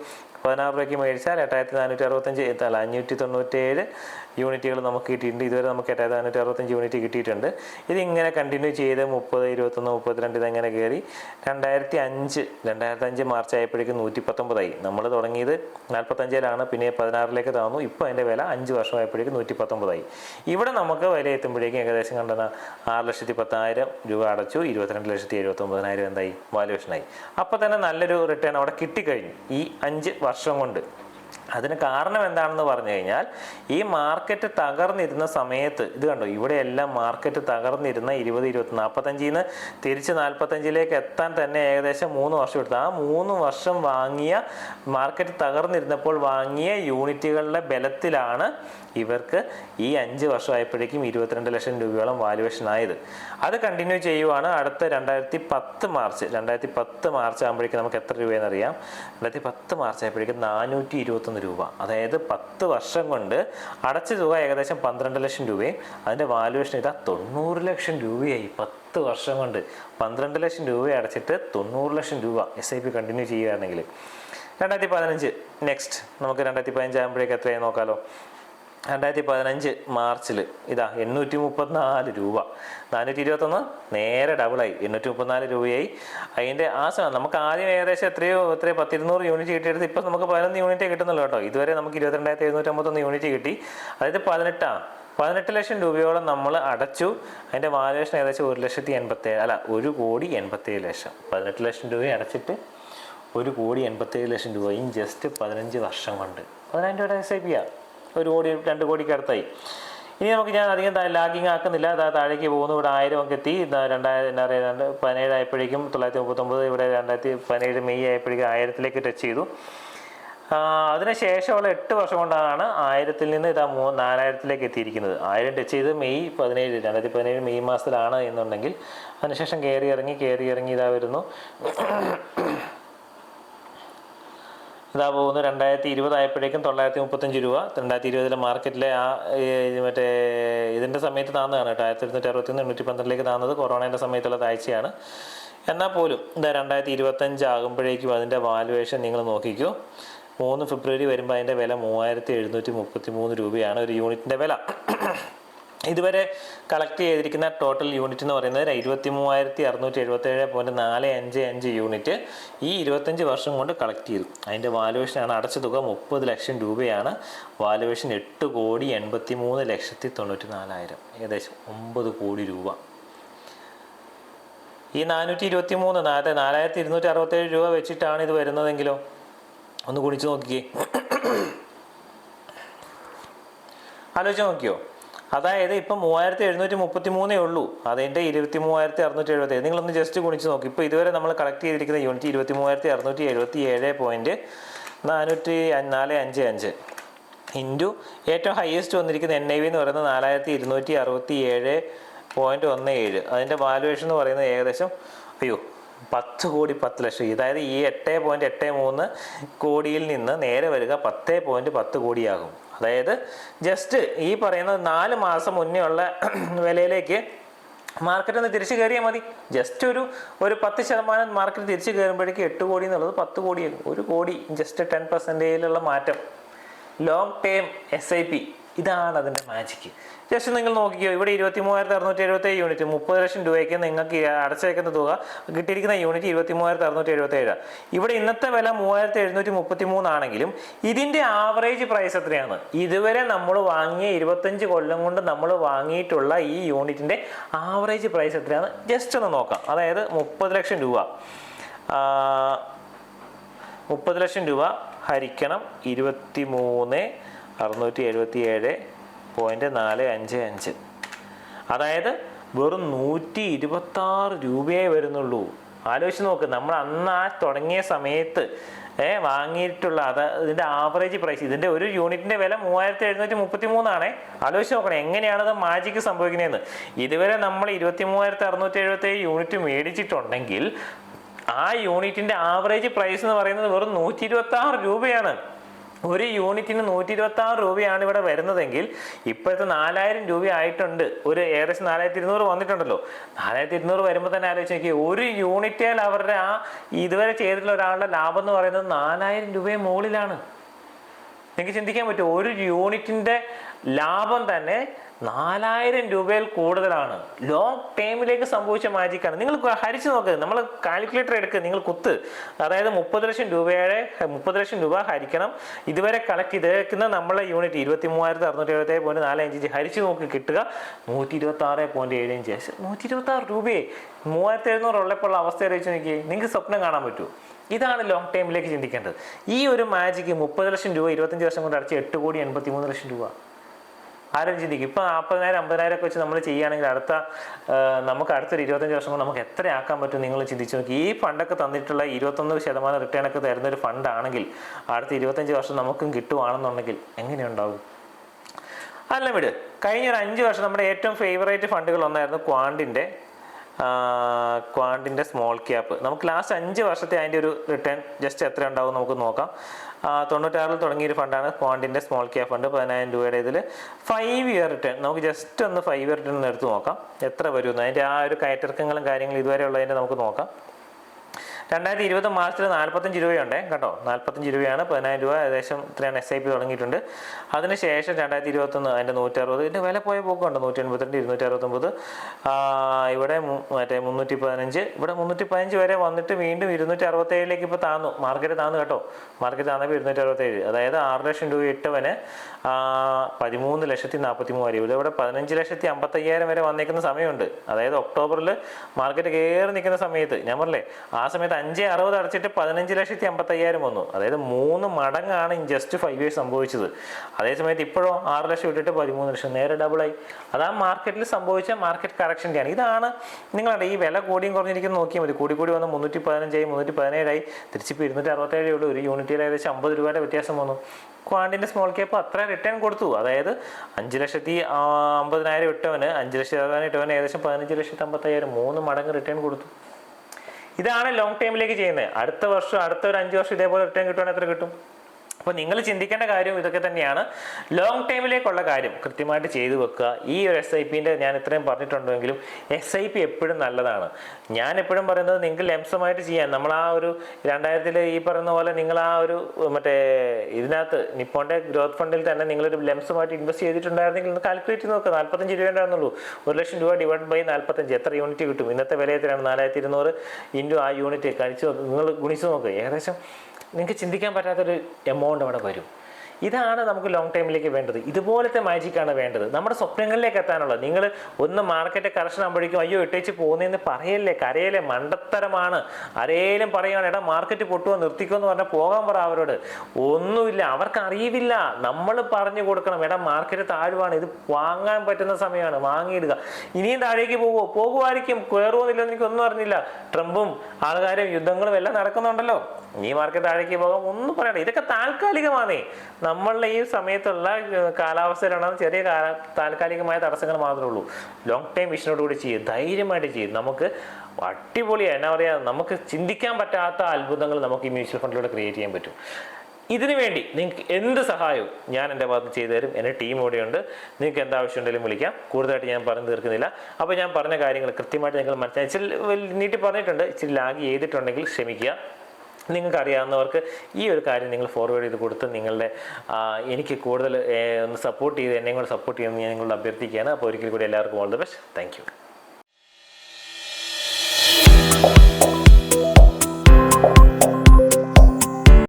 Speaker 1: പതിനാറ് രൂപയ്ക്ക് മേടിച്ചാൽ എട്ടായിരത്തി നാനൂറ്റി അറുപത്തഞ്ച് അല്ല അഞ്ഞൂറ്റി തൊണ്ണൂറ്റേഴ് യൂണിറ്റുകൾ നമുക്ക് കിട്ടിയിട്ടുണ്ട്. ഇതുവരെ നമുക്ക് എട്ടായിരത്തി നാനൂറ്റി അറുപത്തഞ്ച് യൂണിറ്റ് കിട്ടിയിട്ടുണ്ട്. ഇതിങ്ങനെ കണ്ടിന്യൂ ചെയ്ത് മുപ്പത് ഇരുപത്തൊന്ന് മുപ്പത്തിരണ്ട് ഇതങ്ങനെ കയറി രണ്ടായിരത്തി അഞ്ച് രണ്ടായിരത്തി അഞ്ച് മാർച്ച് ആയപ്പോഴേക്കും നൂറ്റി പത്തൊമ്പതായി നമ്മൾ തുടങ്ങിയത് നാൽപ്പത്തഞ്ചിലാണ് പിന്നെ പതിനാറിലേക്ക് താന്നു. ഇപ്പോൾ അതിന്റെ വില അഞ്ച് വർഷമായപ്പോഴേക്കും നൂറ്റി പത്തൊമ്പതായി ഇവിടെ നമുക്ക് വില എത്തുമ്പോഴേക്കും ഏകദേശം കണ്ടെന്ന ആറ് ലക്ഷത്തി പത്തായിരം രൂപ അടച്ചു. ഇരുപത്തിരണ്ട് ലക്ഷത്തി എഴുപത്തൊമ്പതിനായിരം എന്തായി? വാല്യുവേഷനായി അപ്പോൾ തന്നെ നല്ലൊരു റിട്ടേൺ അവിടെ കിട്ടിക്കഴിഞ്ഞു. ഈ അഞ്ച് വർഷം കൊണ്ട്. അതിന് കാരണം എന്താണെന്ന് പറഞ്ഞു കഴിഞ്ഞാൽ ഈ മാർക്കറ്റ് തകർന്നിരുന്ന സമയത്ത് ഇത് കണ്ടോ? ഇവിടെയെല്ലാം മാർക്കറ്റ് തകർന്നിരുന്ന ഇരുപത് ഇരുപത്തി നാൽപ്പത്തഞ്ചിൽ നിന്ന് തിരിച്ച് നാൽപ്പത്തഞ്ചിലേക്ക് എത്താൻ തന്നെ ഏകദേശം മൂന്ന് വർഷം എടുത്തു. ആ മൂന്ന് വർഷം വാങ്ങിയ മാർക്കറ്റ് തകർന്നിരുന്നപ്പോൾ വാങ്ങിയ യൂണിറ്റുകളുടെ ബലത്തിലാണ് ഇവർക്ക് ഈ അഞ്ച് വർഷമായപ്പോഴേക്കും ഇരുപത്തിരണ്ട് ലക്ഷം രൂപയോളം വാല്യുവേഷൻ ആയത്. അത് കണ്ടിന്യൂ ചെയ്യുവാണ്. അടുത്ത രണ്ടായിരത്തി പത്ത് മാർച്ച് രണ്ടായിരത്തി പത്ത് മാർച്ച് ആകുമ്പോഴേക്കും നമുക്ക് എത്ര രൂപയെന്ന് അറിയാം? രണ്ടായിരത്തി പത്ത് മാർച്ച് ആയപ്പോഴേക്കും നാനൂറ്റി ഇരുപത്തൊന്ന് രൂപ. അതായത് പത്ത് വർഷം കൊണ്ട് അടച്ച തുക ഏകദേശം പന്ത്രണ്ട് ലക്ഷം രൂപയും അതിന്റെ വാല്യുവേഷൻ ഇതാ തൊണ്ണൂറ് ലക്ഷം രൂപയായി പത്ത് വർഷം കൊണ്ട്. പന്ത്രണ്ട് ലക്ഷം രൂപ അടച്ചിട്ട് തൊണ്ണൂറ് ലക്ഷം രൂപ എസ് ഐ പി കണ്ടിന്യൂ ചെയ്യുകയാണെങ്കിൽ. രണ്ടായിരത്തി പതിനഞ്ച് നെക്സ്റ്റ് നമുക്ക് രണ്ടായിരത്തി പതിനഞ്ച് ആകുമ്പോഴേക്ക് എത്രയായി നോക്കാലോ? രണ്ടായിരത്തി പതിനഞ്ച് മാർച്ചിൽ. ഇതാ എണ്ണൂറ്റി മുപ്പത്തിനാല് രൂപ. നാനൂറ്റി ഇരുപത്തൊന്ന് നേരെ ഡബിളായി എണ്ണൂറ്റി മുപ്പത്തിനാല് രൂപയായി. അതിന്റെ ആ സമയം നമുക്ക് ആദ്യം ഏകദേശം എത്രയോ എത്രയോ പത്തിരുന്നൂറ് യൂണിറ്റ് കിട്ടിയെടുത്ത് ഇപ്പം നമുക്ക് പതിനൊന്ന് യൂണിറ്റേ കിട്ടുന്നുള്ളൂ കേട്ടോ. ഇതുവരെ നമുക്ക് ഇരുപത്തിരണ്ടായിരത്തി എഴുന്നൂറ്റമ്പത്തൊന്ന് യൂണിറ്റ് കിട്ടി. അതായത് പതിനെട്ടാണ് പതിനെട്ട് ലക്ഷം രൂപയോളം നമ്മൾ അടച്ചു. അതിന്റെ വാലുവേഷൻ ഏകദേശം ഒരു ലക്ഷത്തി എൺപത്തേഴ് അല്ല ഒരു കോടി എൺപത്തേഴ് ലക്ഷം. പതിനെട്ട് ലക്ഷം രൂപ അടച്ചിട്ട് ഒരു കോടി എൺപത്തേഴ് ലക്ഷം രൂപയും ജസ്റ്റ് പതിനഞ്ച് വർഷം കൊണ്ട്. പതിനായിരം രൂപയുടെ എസ് ഐ പിയാണ് ഒരു കോടി രണ്ട് കോടിക്ക് അടുത്തായി. ഇനി നമുക്ക് ഞാൻ അധികം ലാഗിങ് ആക്കുന്നില്ല. അതാ താഴേക്ക് പോകുന്നു. ഇവിടെ ആയിരം ഒക്കെ എത്തി. രണ്ടായിരം എന്താ പറയുക രണ്ട് പതിനേഴ് ആയപ്പോഴേക്കും തൊള്ളായിരത്തി മുപ്പത്തൊമ്പത് ഇവിടെ രണ്ടായിരത്തി പതിനേഴ് മെയ് ആയപ്പോഴേക്കും ആയിരത്തിലേക്ക് ടച്ച് ചെയ്തു. അതിനുശേഷമുള്ള എട്ട് വർഷം കൊണ്ടാണ് ആയിരത്തിൽ നിന്ന് ഇതാ മൂ നാലായിരത്തിലേക്ക് എത്തിയിരിക്കുന്നത്. ആയിരം ടച്ച് ചെയ്ത് മെയ് പതിനേഴ് രണ്ടായിരത്തി പതിനേഴ് മെയ് മാസത്തിലാണ് എന്നുണ്ടെങ്കിൽ അതിനുശേഷം കയറി ഇറങ്ങി കയറി ഇറങ്ങി ഇതാ വരുന്നു. ഇതാ പോകുന്നു രണ്ടായിരത്തി ഇരുപതായപ്പോഴേക്കും തൊള്ളായിരത്തി മുപ്പത്തഞ്ച് രൂപ. രണ്ടായിരത്തി ഇരുപതിലെ മാർക്കറ്റിലെ ആ മറ്റേ ഇതിന്റെ സമയത്ത് താന്നതാണ് കേട്ടോ. ആയിരത്തി ഇരുന്നൂറ്റി അറുപത്തി ഒന്ന് എണ്ണൂറ്റി പന്ത്രണ്ടിലേക്ക് താന്നത് കൊറോണയുടെ സമയത്തുള്ള താഴ്ചയാണ്. എന്നാൽ പോലും ഇതാ രണ്ടായിരത്തി ഇരുപത്തഞ്ച് ആകുമ്പോഴേക്കും അതിന്റെ വാലുവേഷൻ നിങ്ങൾ നോക്കിക്കോ. മൂന്ന് ഫെബ്രുവരി വരുമ്പോൾ അതിന്റെ വില മൂവായിരത്തി എഴുന്നൂറ്റി മുപ്പത്തി മൂന്ന് രൂപയാണ് ഒരു യൂണിറ്റിന്റെ വില. ഇതുവരെ കളക്ട് ചെയ്തിരിക്കുന്ന ടോട്ടൽ യൂണിറ്റ് എന്ന് പറയുന്നത് ഇരുപത്തി മൂവായിരത്തി അറുന്നൂറ്റി എഴുപത്തേഴ് പോയിന്റ് നാല് അഞ്ച് അഞ്ച് യൂണിറ്റ് ഈ ഇരുപത്തഞ്ച് വർഷം കൊണ്ട് കളക്ട് ചെയ്തു. അതിന്റെ വാലുവേഷനാണ് അടച്ച തുക മുപ്പത് ലക്ഷം രൂപയാണ്. വാലുവേഷൻ എട്ട് കോടി എൺപത്തി മൂന്ന് ലക്ഷത്തി തൊണ്ണൂറ്റി നാലായിരം ഏകദേശം ഒമ്പത് കോടി രൂപ. ഈ നാനൂറ്റി ഇരുപത്തി മൂന്ന് നാല് നാലായിരത്തി ഇരുന്നൂറ്റി അറുപത്തേഴ് രൂപ വെച്ചിട്ടാണ് ഇത് വരുന്നതെങ്കിലോ? ഒന്ന് കുടിച്ച് നോക്കിക്കേ. ആലോചിച്ച് നോക്കിയോ? അതായത് ഇപ്പം മൂവായിരത്തി എഴുന്നൂറ്റി മുപ്പത്തി മൂന്നേ ഉള്ളൂ. അതിന്റെ ഇരുപത്തി മൂവായിരത്തി അറുന്നൂറ്റി എഴുപത്തി ഏഴ്. നിങ്ങളൊന്ന് ജസ്റ്റ് ഗുണിച്ച് നോക്കി. ഇപ്പോൾ ഇതുവരെ നമ്മൾ കളക്ട് ചെയ്തിരിക്കുന്ന യൂണിറ്റ് ഇരുപത്തി മൂവായിരത്തി അറുന്നൂറ്റി എഴുപത്തി ഏഴ് പോയിന്റ് നാനൂറ്റി നാല് അഞ്ച് അഞ്ച്. ഇന്റു ഏറ്റവും ഹയസ്റ്റ് വന്നിരിക്കുന്ന എൻ ഐ വി എന്ന് പറയുന്നത് നാലായിരത്തി ഇരുന്നൂറ്റി അറുപത്തി ഏഴ് പോയിന്റ് ഒന്ന് ഏഴ്. അതിന്റെ വാലുവേഷൻ എന്ന് പറയുന്നത് ഏകദേശം അയ്യോ പത്ത് കോടി പത്ത് ലക്ഷം. അതായത് ഈ എട്ട് പോയിന്റ് എട്ട് മൂന്ന് കോടിയിൽ നിന്ന് നേരെ വരിക പത്ത് പോയിന്റ് പത്ത് കോടിയാകും. അതായത് ജസ്റ്റ് ഈ പറയുന്ന നാല് മാസം മുന്നേ ഉള്ള വിലയിലേക്ക് മാർക്കറ്റ് ഒന്ന് തിരിച്ചു കയറിയാൽ മതി. ജസ്റ്റ് ഒരു ഒരു പത്ത് ശതമാനം മാർക്കറ്റ് തിരിച്ചു കയറുമ്പോഴേക്കും എട്ട് കോടി എന്നുള്ളത് പത്ത് കോടിയാകും ഒരു കോടി ജസ്റ്റ് ടെൻ പെർസെന്റേജിലുള്ള മാറ്റം. Long term S I P ഇതാണ് അതിന്റെ മാജിക്ക് ജസ്റ്റ് നിങ്ങൾ നോക്കിക്കോ ഇവിടെ ഇരുപത്തി മൂവായിരത്തി അറുന്നൂറ്റി എഴുപത്തി യൂണിറ്റ് മുപ്പത് ലക്ഷം രൂപയ്ക്ക് നിങ്ങൾക്ക് അടച്ചേക്കുന്ന തുക കിട്ടിയിരിക്കുന്ന യൂണിറ്റ് ഇരുപത്തി മൂവായിരത്തി അറുന്നൂറ്റി എഴുപത്തി ഏഴ് ഇവിടെ ഇന്നത്തെ വില മൂവായിരത്തി എഴുന്നൂറ്റി മുപ്പത്തി മൂന്നാണെങ്കിലും ഇതിന്റെ ആവറേജ് പ്രൈസ് എത്രയാണ്? ഇതുവരെ നമ്മൾ വാങ്ങിയ ഇരുപത്തഞ്ച് കൊല്ലം കൊണ്ട് നമ്മൾ വാങ്ങിയിട്ടുള്ള ഈ യൂണിറ്റിന്റെ ആവറേജ് പ്രൈസ് എത്രയാണ്? ജസ്റ്റ് ഒന്ന് നോക്കാം. അതായത് മുപ്പത് ലക്ഷം രൂപ. മുപ്പത് ലക്ഷം രൂപ ഹരിക്കണം ഇരുപത്തി മൂന്ന് അറുന്നൂറ്റി എഴുപത്തി ഏഴ് പോയിന്റ് നാല് അഞ്ച് അഞ്ച്. അതായത് വെറും നൂറ്റി ഇരുപത്തി ആറ് രൂപയേ വരുന്നുള്ളൂ. ആലോചിച്ച് നോക്ക് നമ്മൾ അന്ന് ആ തുടങ്ങിയ സമയത്ത് വാങ്ങിയിട്ടുള്ള അത് ഇതിന്റെ ആവറേജ് പ്രൈസ് ഇതിന്റെ ഒരു യൂണിറ്റിന്റെ വില മൂവായിരത്തി എഴുന്നൂറ്റി മുപ്പത്തി മൂന്നാണേ ആലോചിച്ച് നോക്കണം എങ്ങനെയാണ് അത് മാജിക്ക് സംഭവിക്കുന്നതെന്ന്. ഇതുവരെ നമ്മൾ ഇരുപത്തി മൂവായിരത്തി അറുന്നൂറ്റി എഴുപത്തി ഏഴ് യൂണിറ്റ് മേടിച്ചിട്ടുണ്ടെങ്കിൽ ആ യൂണിറ്റിന്റെ ആവറേജ് പ്രൈസ് എന്ന് പറയുന്നത് വെറും നൂറ്റി ഇരുപത്തി ആറ് രൂപയാണ്. ഒരു യൂണിറ്റിന് നൂറ്റി ഇരുപത്തി ആറ് രൂപയാണ് ഇവിടെ വരുന്നതെങ്കിൽ ഇപ്പോഴത്തെ നാലായിരം രൂപ ആയിട്ടുണ്ട്. ഒരു ഏകദേശം നാലായിരത്തി ഇരുന്നൂറ് വന്നിട്ടുണ്ടല്ലോ. നാലായിരത്തി ഇരുന്നൂറ് വരുമ്പോൾ തന്നെ ആലോചിച്ച് നോക്കി ഒരു യൂണിറ്റിൽ അവരുടെ ആ ഇതുവരെ ചെയ്തിട്ടുള്ള ഒരാളുടെ ലാഭം എന്ന് പറയുന്നത് നാലായിരം രൂപയെ മുകളിലാണ്. നിങ്ങൾക്ക് ചിന്തിക്കാൻ പറ്റും ഒരു യൂണിറ്റിന്റെ ലാഭം തന്നെ നാലായിരം രൂപയിൽ കൂടുതലാണ്. ലോങ് ടൈമിലേക്ക് സംഭവിച്ച മാജിക്കാണ് നിങ്ങൾ ഹരിച്ചു നോക്ക്. നമ്മൾ കാൽക്കുലേറ്റർ എടുക്കുക നിങ്ങൾ കുത്ത്. അതായത് മുപ്പത് ലക്ഷം രൂപയുടെ മുപ്പത് ലക്ഷം രൂപ ഹരിക്കണം. ഇതുവരെ കളക്ട് ചെയ്തേക്കുന്ന നമ്മളെ യൂണിറ്റ് ഇരുപത്തി മൂവായിരത്തി അറുന്നൂറ്റി എഴുപത്തി പോയിന്റ് നാല് അഞ്ച് ഹരിച്ചു നോക്കി കിട്ടുക. നൂറ്റി ഇരുപത്തി ആറ് പോയിന്റ് ഏഴ് അഞ്ച് നൂറ്റി ഇരുപത്തി ആറ് രൂപയെ? മൂവായിരത്തി എഴുന്നൂറ് ഉള്ളപ്പോൾ അവസ്ഥ അറിയിച്ച് നോക്കി നിങ്ങൾക്ക് സ്വപ്നം കാണാൻ പറ്റുമോ ഇതാണ് ലോങ് ടൈമിലേക്ക് ചിന്തിക്കേണ്ടത്. ഈ ഒരു മാജിക്ക് മുപ്പത് ലക്ഷം രൂപ ഇരുപത്തഞ്ച് വർഷം കൊണ്ട് അടച്ച് എട്ട് കോടി എൺപത്തി മൂന്ന് ലക്ഷം രൂപ. ആരും ചിന്തിക്കും? ഇപ്പം നാൽപ്പതിനായിരം അമ്പതിനായിരം ഒക്കെ വെച്ച് നമ്മൾ ചെയ്യുകയാണെങ്കിൽ അടുത്ത നമുക്ക് അടുത്തൊരു ഇരുപത്തഞ്ച് വർഷം കൊണ്ട് നമുക്ക് എത്ര ആക്കാൻ പറ്റും നിങ്ങൾ ചിന്തിച്ചു നോക്കി. ഈ ഫണ്ടൊക്കെ തന്നിട്ടുള്ള ഇരുപത്തൊന്ന് ശതമാനം റിട്ടേൺ ഒക്കെ തരുന്ന ഒരു ഫണ്ടാണെങ്കിൽ അടുത്ത ഇരുപത്തഞ്ച് വർഷം നമുക്കും കിട്ടുവാണെന്നുണ്ടെങ്കിൽ എങ്ങനെയുണ്ടാവും? അല്ല വിട്. കഴിഞ്ഞ ഒരു അഞ്ച് വർഷം നമ്മുടെ ഏറ്റവും ഫേവറേറ്റ് ഫണ്ടുകൾ ഒന്നായിരുന്നു ക്വാണ്ടിന്റെ. ക്വാണ്ടിന്റെ സ്മോൾ ക്യാപ്പ് നമുക്ക് ലാസ്റ്റ് അഞ്ച് വർഷത്തെ അതിന്റെ ഒരു റിട്ടേൺ ജസ്റ്റ് എത്ര ഉണ്ടാവും നമുക്ക് നോക്കാം. തൊണ്ണൂറ്റാറിൽ തുടങ്ങിയൊരു ഫണ്ടാണ് ക്വാണ്ടിന്റെ സ്മോൾ ക്യാപ്പ് ഫണ്ട് പതിനായിരം രൂപയുടെ ഇതിൽ ഫൈവ് ഇയർ റിട്ടേൺ നമുക്ക് ജസ്റ്റ് ഒന്ന് ഫൈവ് ഇയർ റിട്ടേൺ എടുത്ത് നോക്കാം. എത്ര വരുമെന്ന്. അതിന്റെ ആ ഒരു കയറ്റിറക്കങ്ങളും കാര്യങ്ങളും ഇതുവരെ ഉള്ളതിന്റെ നമുക്ക് നോക്കാം. രണ്ടായിരത്തി ഇരുപത് മാർച്ചിൽ നാൽപ്പത്തഞ്ച് രൂപയുണ്ട്. കേട്ടോ നാൽപ്പത്തഞ്ച് രൂപയാണ്. പതിനായിരം രൂപ ഏകദേശം ഇത്രയാണ് എസ് ഐ പി തുടങ്ങിയിട്ടുണ്ട്. അതിനുശേഷം രണ്ടായിരത്തി ഇരുപത്തൊന്ന് അതിന്റെ നൂറ്ററുപത് ഇതിന്റെ വില പോയ പോക്കുണ്ട്. നൂറ്റി എൺപത്തിരണ്ട് ഇരുന്നൂറ്റി അറുപത്തൊമ്പത് ഇവിടെ മറ്റേ മുന്നൂറ്റി പതിനഞ്ച് ഇവിടെ മുന്നൂറ്റി പതിനഞ്ച് വരെ വന്നിട്ട് വീണ്ടും ഇരുന്നൂറ്റി അറുപത്തേഴിലേക്ക് ഇപ്പോൾ താന്നു. മാർക്കറ്റ് താന്നു കേട്ടോ. മാർക്കറ്റ് താന്നപ്പോൾ ഇരുന്നൂറ്റി അറുപത്തേഴ് അതായത് ആറ് ലക്ഷം രൂപ ഇട്ടവന് പതിമൂന്ന് ലക്ഷത്തി നാൽപ്പത്തി മൂവായിരം ഇവിടെ ഇവിടെ പതിനഞ്ച് ലക്ഷത്തി അമ്പത്തയ്യായിരം വരെ വന്നേക്കുന്ന സമയമുണ്ട്. അതായത് ഒക്ടോബറിൽ മാർക്കറ്റ് കയറി നിൽക്കുന്ന സമയത്ത് ഞാൻ പറഞ്ഞില്ലേ ആ സമയത്ത് അഞ്ച് അറുപത് അടച്ചിട്ട് പതിനഞ്ച് ലക്ഷത്തി അമ്പത്തയ്യായിരം വന്നു. അതായത് മൂന്ന് മടങ്ങാണ് ഇൻ ജസ്റ്റ് ഫൈവ് ഇയേഴ്സ് സംഭവിച്ചത്. അതേസമയത്ത് ഇപ്പോഴോ ആറ് ലക്ഷം ഇട്ടിട്ട് പതിമൂന്ന് ലക്ഷം നേരെ ഡബിളായി അതാ മാർക്കറ്റിൽ സംഭവിച്ച മാർക്കറ്റ് കറക്ഷന്റെയാണ് ഇതാണ് നിങ്ങളുടെ ഈ വില കൂടിയും കുറഞ്ഞിരിക്കുന്ന. നോക്കിയാൽ മതി. കൂടി കൂടി വന്ന് മുന്നൂറ്റി പതിനഞ്ചായി മുന്നൂറ്റി പതിനേഴായി തിരിച്ചിപ്പോൾ ഇരുന്നൂറ്റി അറുപത്തേഴേ ഉള്ളൂ. ഒരു യൂണിറ്റിൽ ഏകദേശം അമ്പത് രൂപയുടെ വ്യത്യാസം വന്നു. ക്വാണ്ടിന്റെ സ്മോൾ ക്യാപ്പ് അത്ര റിട്ടേൺ കൊടുത്തു. അതായത് അഞ്ച് ലക്ഷത്തി ആ, അമ്പതിനായിരം ഇട്ടവന് അഞ്ച് അറുപതിനായിരം ഇട്ടവന് ഏകദേശം പതിനഞ്ച് ലക്ഷത്തി അമ്പത്തയ്യായിരം. മൂന്ന് മടങ്ങ് റിട്ടേൺ കൊടുത്തു. ഇതാണ് ലോങ് ടൈമിലേക്ക് ചെയ്യുന്നത്. അടുത്ത വർഷം അടുത്ത ഒരു അഞ്ച് വർഷം ഇതേപോലെ റിട്ടേൺ കിട്ടുവാണെങ്കിൽ എത്ര കിട്ടും? അപ്പോൾ നിങ്ങൾ ചിന്തിക്കേണ്ട കാര്യം ഇതൊക്കെ തന്നെയാണ്. ലോങ് ടൈമിലേക്കുള്ള കാര്യം കൃത്യമായിട്ട് ചെയ്തു വെക്കുക. ഈ ഒരു എസ് ഐ പിന്റെ ഞാൻ ഇത്രയും പറഞ്ഞിട്ടുണ്ടെങ്കിലും എസ് ഐ പി എപ്പോഴും നല്ലതാണ്. ഞാൻ എപ്പോഴും പറയുന്നത് നിങ്ങൾക്ക് ലംസമായിട്ട് ചെയ്യാൻ. നമ്മൾ ആ ഒരു രണ്ടായിരത്തിൽ ഈ പറയുന്ന പോലെ നിങ്ങൾ ആ ഒരു മറ്റേ ഇതിനകത്ത് നിപ്പോന്റെ ഗ്രോത്ത് ഫണ്ടിൽ തന്നെ നിങ്ങളൊരു ലംസമായിട്ട് ഇൻവെസ്റ്റ് ചെയ്തിട്ടുണ്ടായിരുന്നെങ്കിൽ ഒന്ന് കാൽക്കുലേറ്റ് ചെയ്ത് നോക്കുക നാൽപ്പത്തഞ്ച് രൂപ ഉണ്ടായിരുന്നുള്ളൂ. ഒരു ലക്ഷം രൂപ ഡിവൈഡ് ബൈ നാൽപ്പത്തഞ്ച്. എത്ര യൂണിറ്റ് കിട്ടും? ഇന്നത്തെ വില എത്രയാണ് നാലായിരത്തി ഇരുന്നൂറ് ഇന്റു ആ യൂണിറ്റ് കഴിച്ച് നിങ്ങൾ ഗുണിച്ച് നോക്കുക ഏകദേശം നിങ്ങൾക്ക് ചിന്തിക്കാൻ പറ്റാത്തൊരു എമൗണ്ട് അവിടെ വരും. ഇതാണ് നമുക്ക് ലോങ് ടൈമിലേക്ക് വേണ്ടത്. ഇതുപോലത്തെ മാജിക്കാണ് വേണ്ടത്. നമ്മുടെ സ്വപ്നങ്ങളിലേക്ക് എത്താനുള്ളത്. നിങ്ങൾ ഒന്ന് മാർക്കറ്റ് കറക്ഷൻ ആകുമ്പോഴേക്കും അയ്യോ ഇട്ടേച്ച് പോകുന്നതെന്ന് പറയല്ലേ? കരയല്ലേ? മണ്ടത്തരമാണ്. ആരേലും പറയുകയാണ് എടാ മാർക്കറ്റ് പൊട്ടുവോ? നിർത്തിക്കോ? എന്ന് പറഞ്ഞാൽ പോകാൻ പറ അവരോട്. ഒന്നുമില്ല. അവർക്ക് അറിയില്ല നമ്മൾ പറഞ്ഞു കൊടുക്കണം. എടാ മാർക്കറ്റ് താഴുവാണ്. ഇത് വാങ്ങാൻ പറ്റുന്ന സമയമാണ്. വാങ്ങിയിടുക. ഇനിയും താഴേക്ക് പോകുമോ പോകുമായിരിക്കും കയറുമോന്നില്ല എനിക്കൊന്നും അറിഞ്ഞില്ല. ട്രംപും ആൾക്കാരും യുദ്ധങ്ങളും എല്ലാം നടക്കുന്നുണ്ടല്ലോ. നീ മാർക്കറ്റ് താഴേക്ക് പോകാം. ഒന്നും പറയണ്ട. ഇതൊക്കെ താൽക്കാലികമാണേ നമ്മളുടെ ഈ സമയത്തുള്ള കാലാവസ്ഥയിലാണ് ചെറിയ കാല താൽക്കാലികമായ തടസ്സങ്ങൾ മാത്രമേ ഉള്ളൂ. ലോങ് ടൈം വിഷനോട് കൂടി ചെയ്യും ധൈര്യമായിട്ട് ചെയ്യും. നമുക്ക് അടിപൊളിയാണ് എന്നാ പറയാ നമുക്ക് ചിന്തിക്കാൻ പറ്റാത്ത അത്ഭുതങ്ങൾ നമുക്ക് ഈ മ്യൂച്വൽ ഫണ്ടിലൂടെ ക്രിയേറ്റ് ചെയ്യാൻ പറ്റും. ഇതിനു വേണ്ടി നിങ്ങൾക്ക് എന്ത് സഹായവും ഞാൻ എന്റെ ഭാഗത്ത് ചെയ്തു തരും. എന്റെ ടീം ഇവിടെയുണ്ട്. നിങ്ങൾക്ക് എന്ത് ആവശ്യം ഉണ്ടെങ്കിലും വിളിക്കാം. കൂടുതലായിട്ട് ഞാൻ പറഞ്ഞു തീർക്കുന്നില്ല. അപ്പോൾ ഞാൻ പറഞ്ഞ കാര്യങ്ങൾ കൃത്യമായിട്ട് നിങ്ങൾ മനസ്സിലായി ഇച്ചിരി നീട്ടി പറഞ്ഞിട്ടുണ്ട്. ഇച്ചിരി ലാഗ് ചെയ്തിട്ടുണ്ടെങ്കിൽ ക്ഷമിക്കുക. നിങ്ങൾക്ക് അറിയാവുന്നവർക്ക് ഈ ഒരു കാര്യം നിങ്ങൾ ഫോർവേഡ് ചെയ്ത് കൊടുത്ത് നിങ്ങളുടെ എനിക്ക് കൂടുതൽ ഒന്ന് സപ്പോർട്ട് ചെയ്ത് എന്നെ കൂടെ സപ്പോർട്ട് ചെയ്യുമെന്ന് ഞാൻ നിങ്ങളോട് അഭ്യർത്ഥിക്കുകയാണ്. അപ്പോൾ ഒരിക്കൽ കൂടി എല്ലാവർക്കും ഓൾ ദ ബെസ്റ്റ് താങ്ക്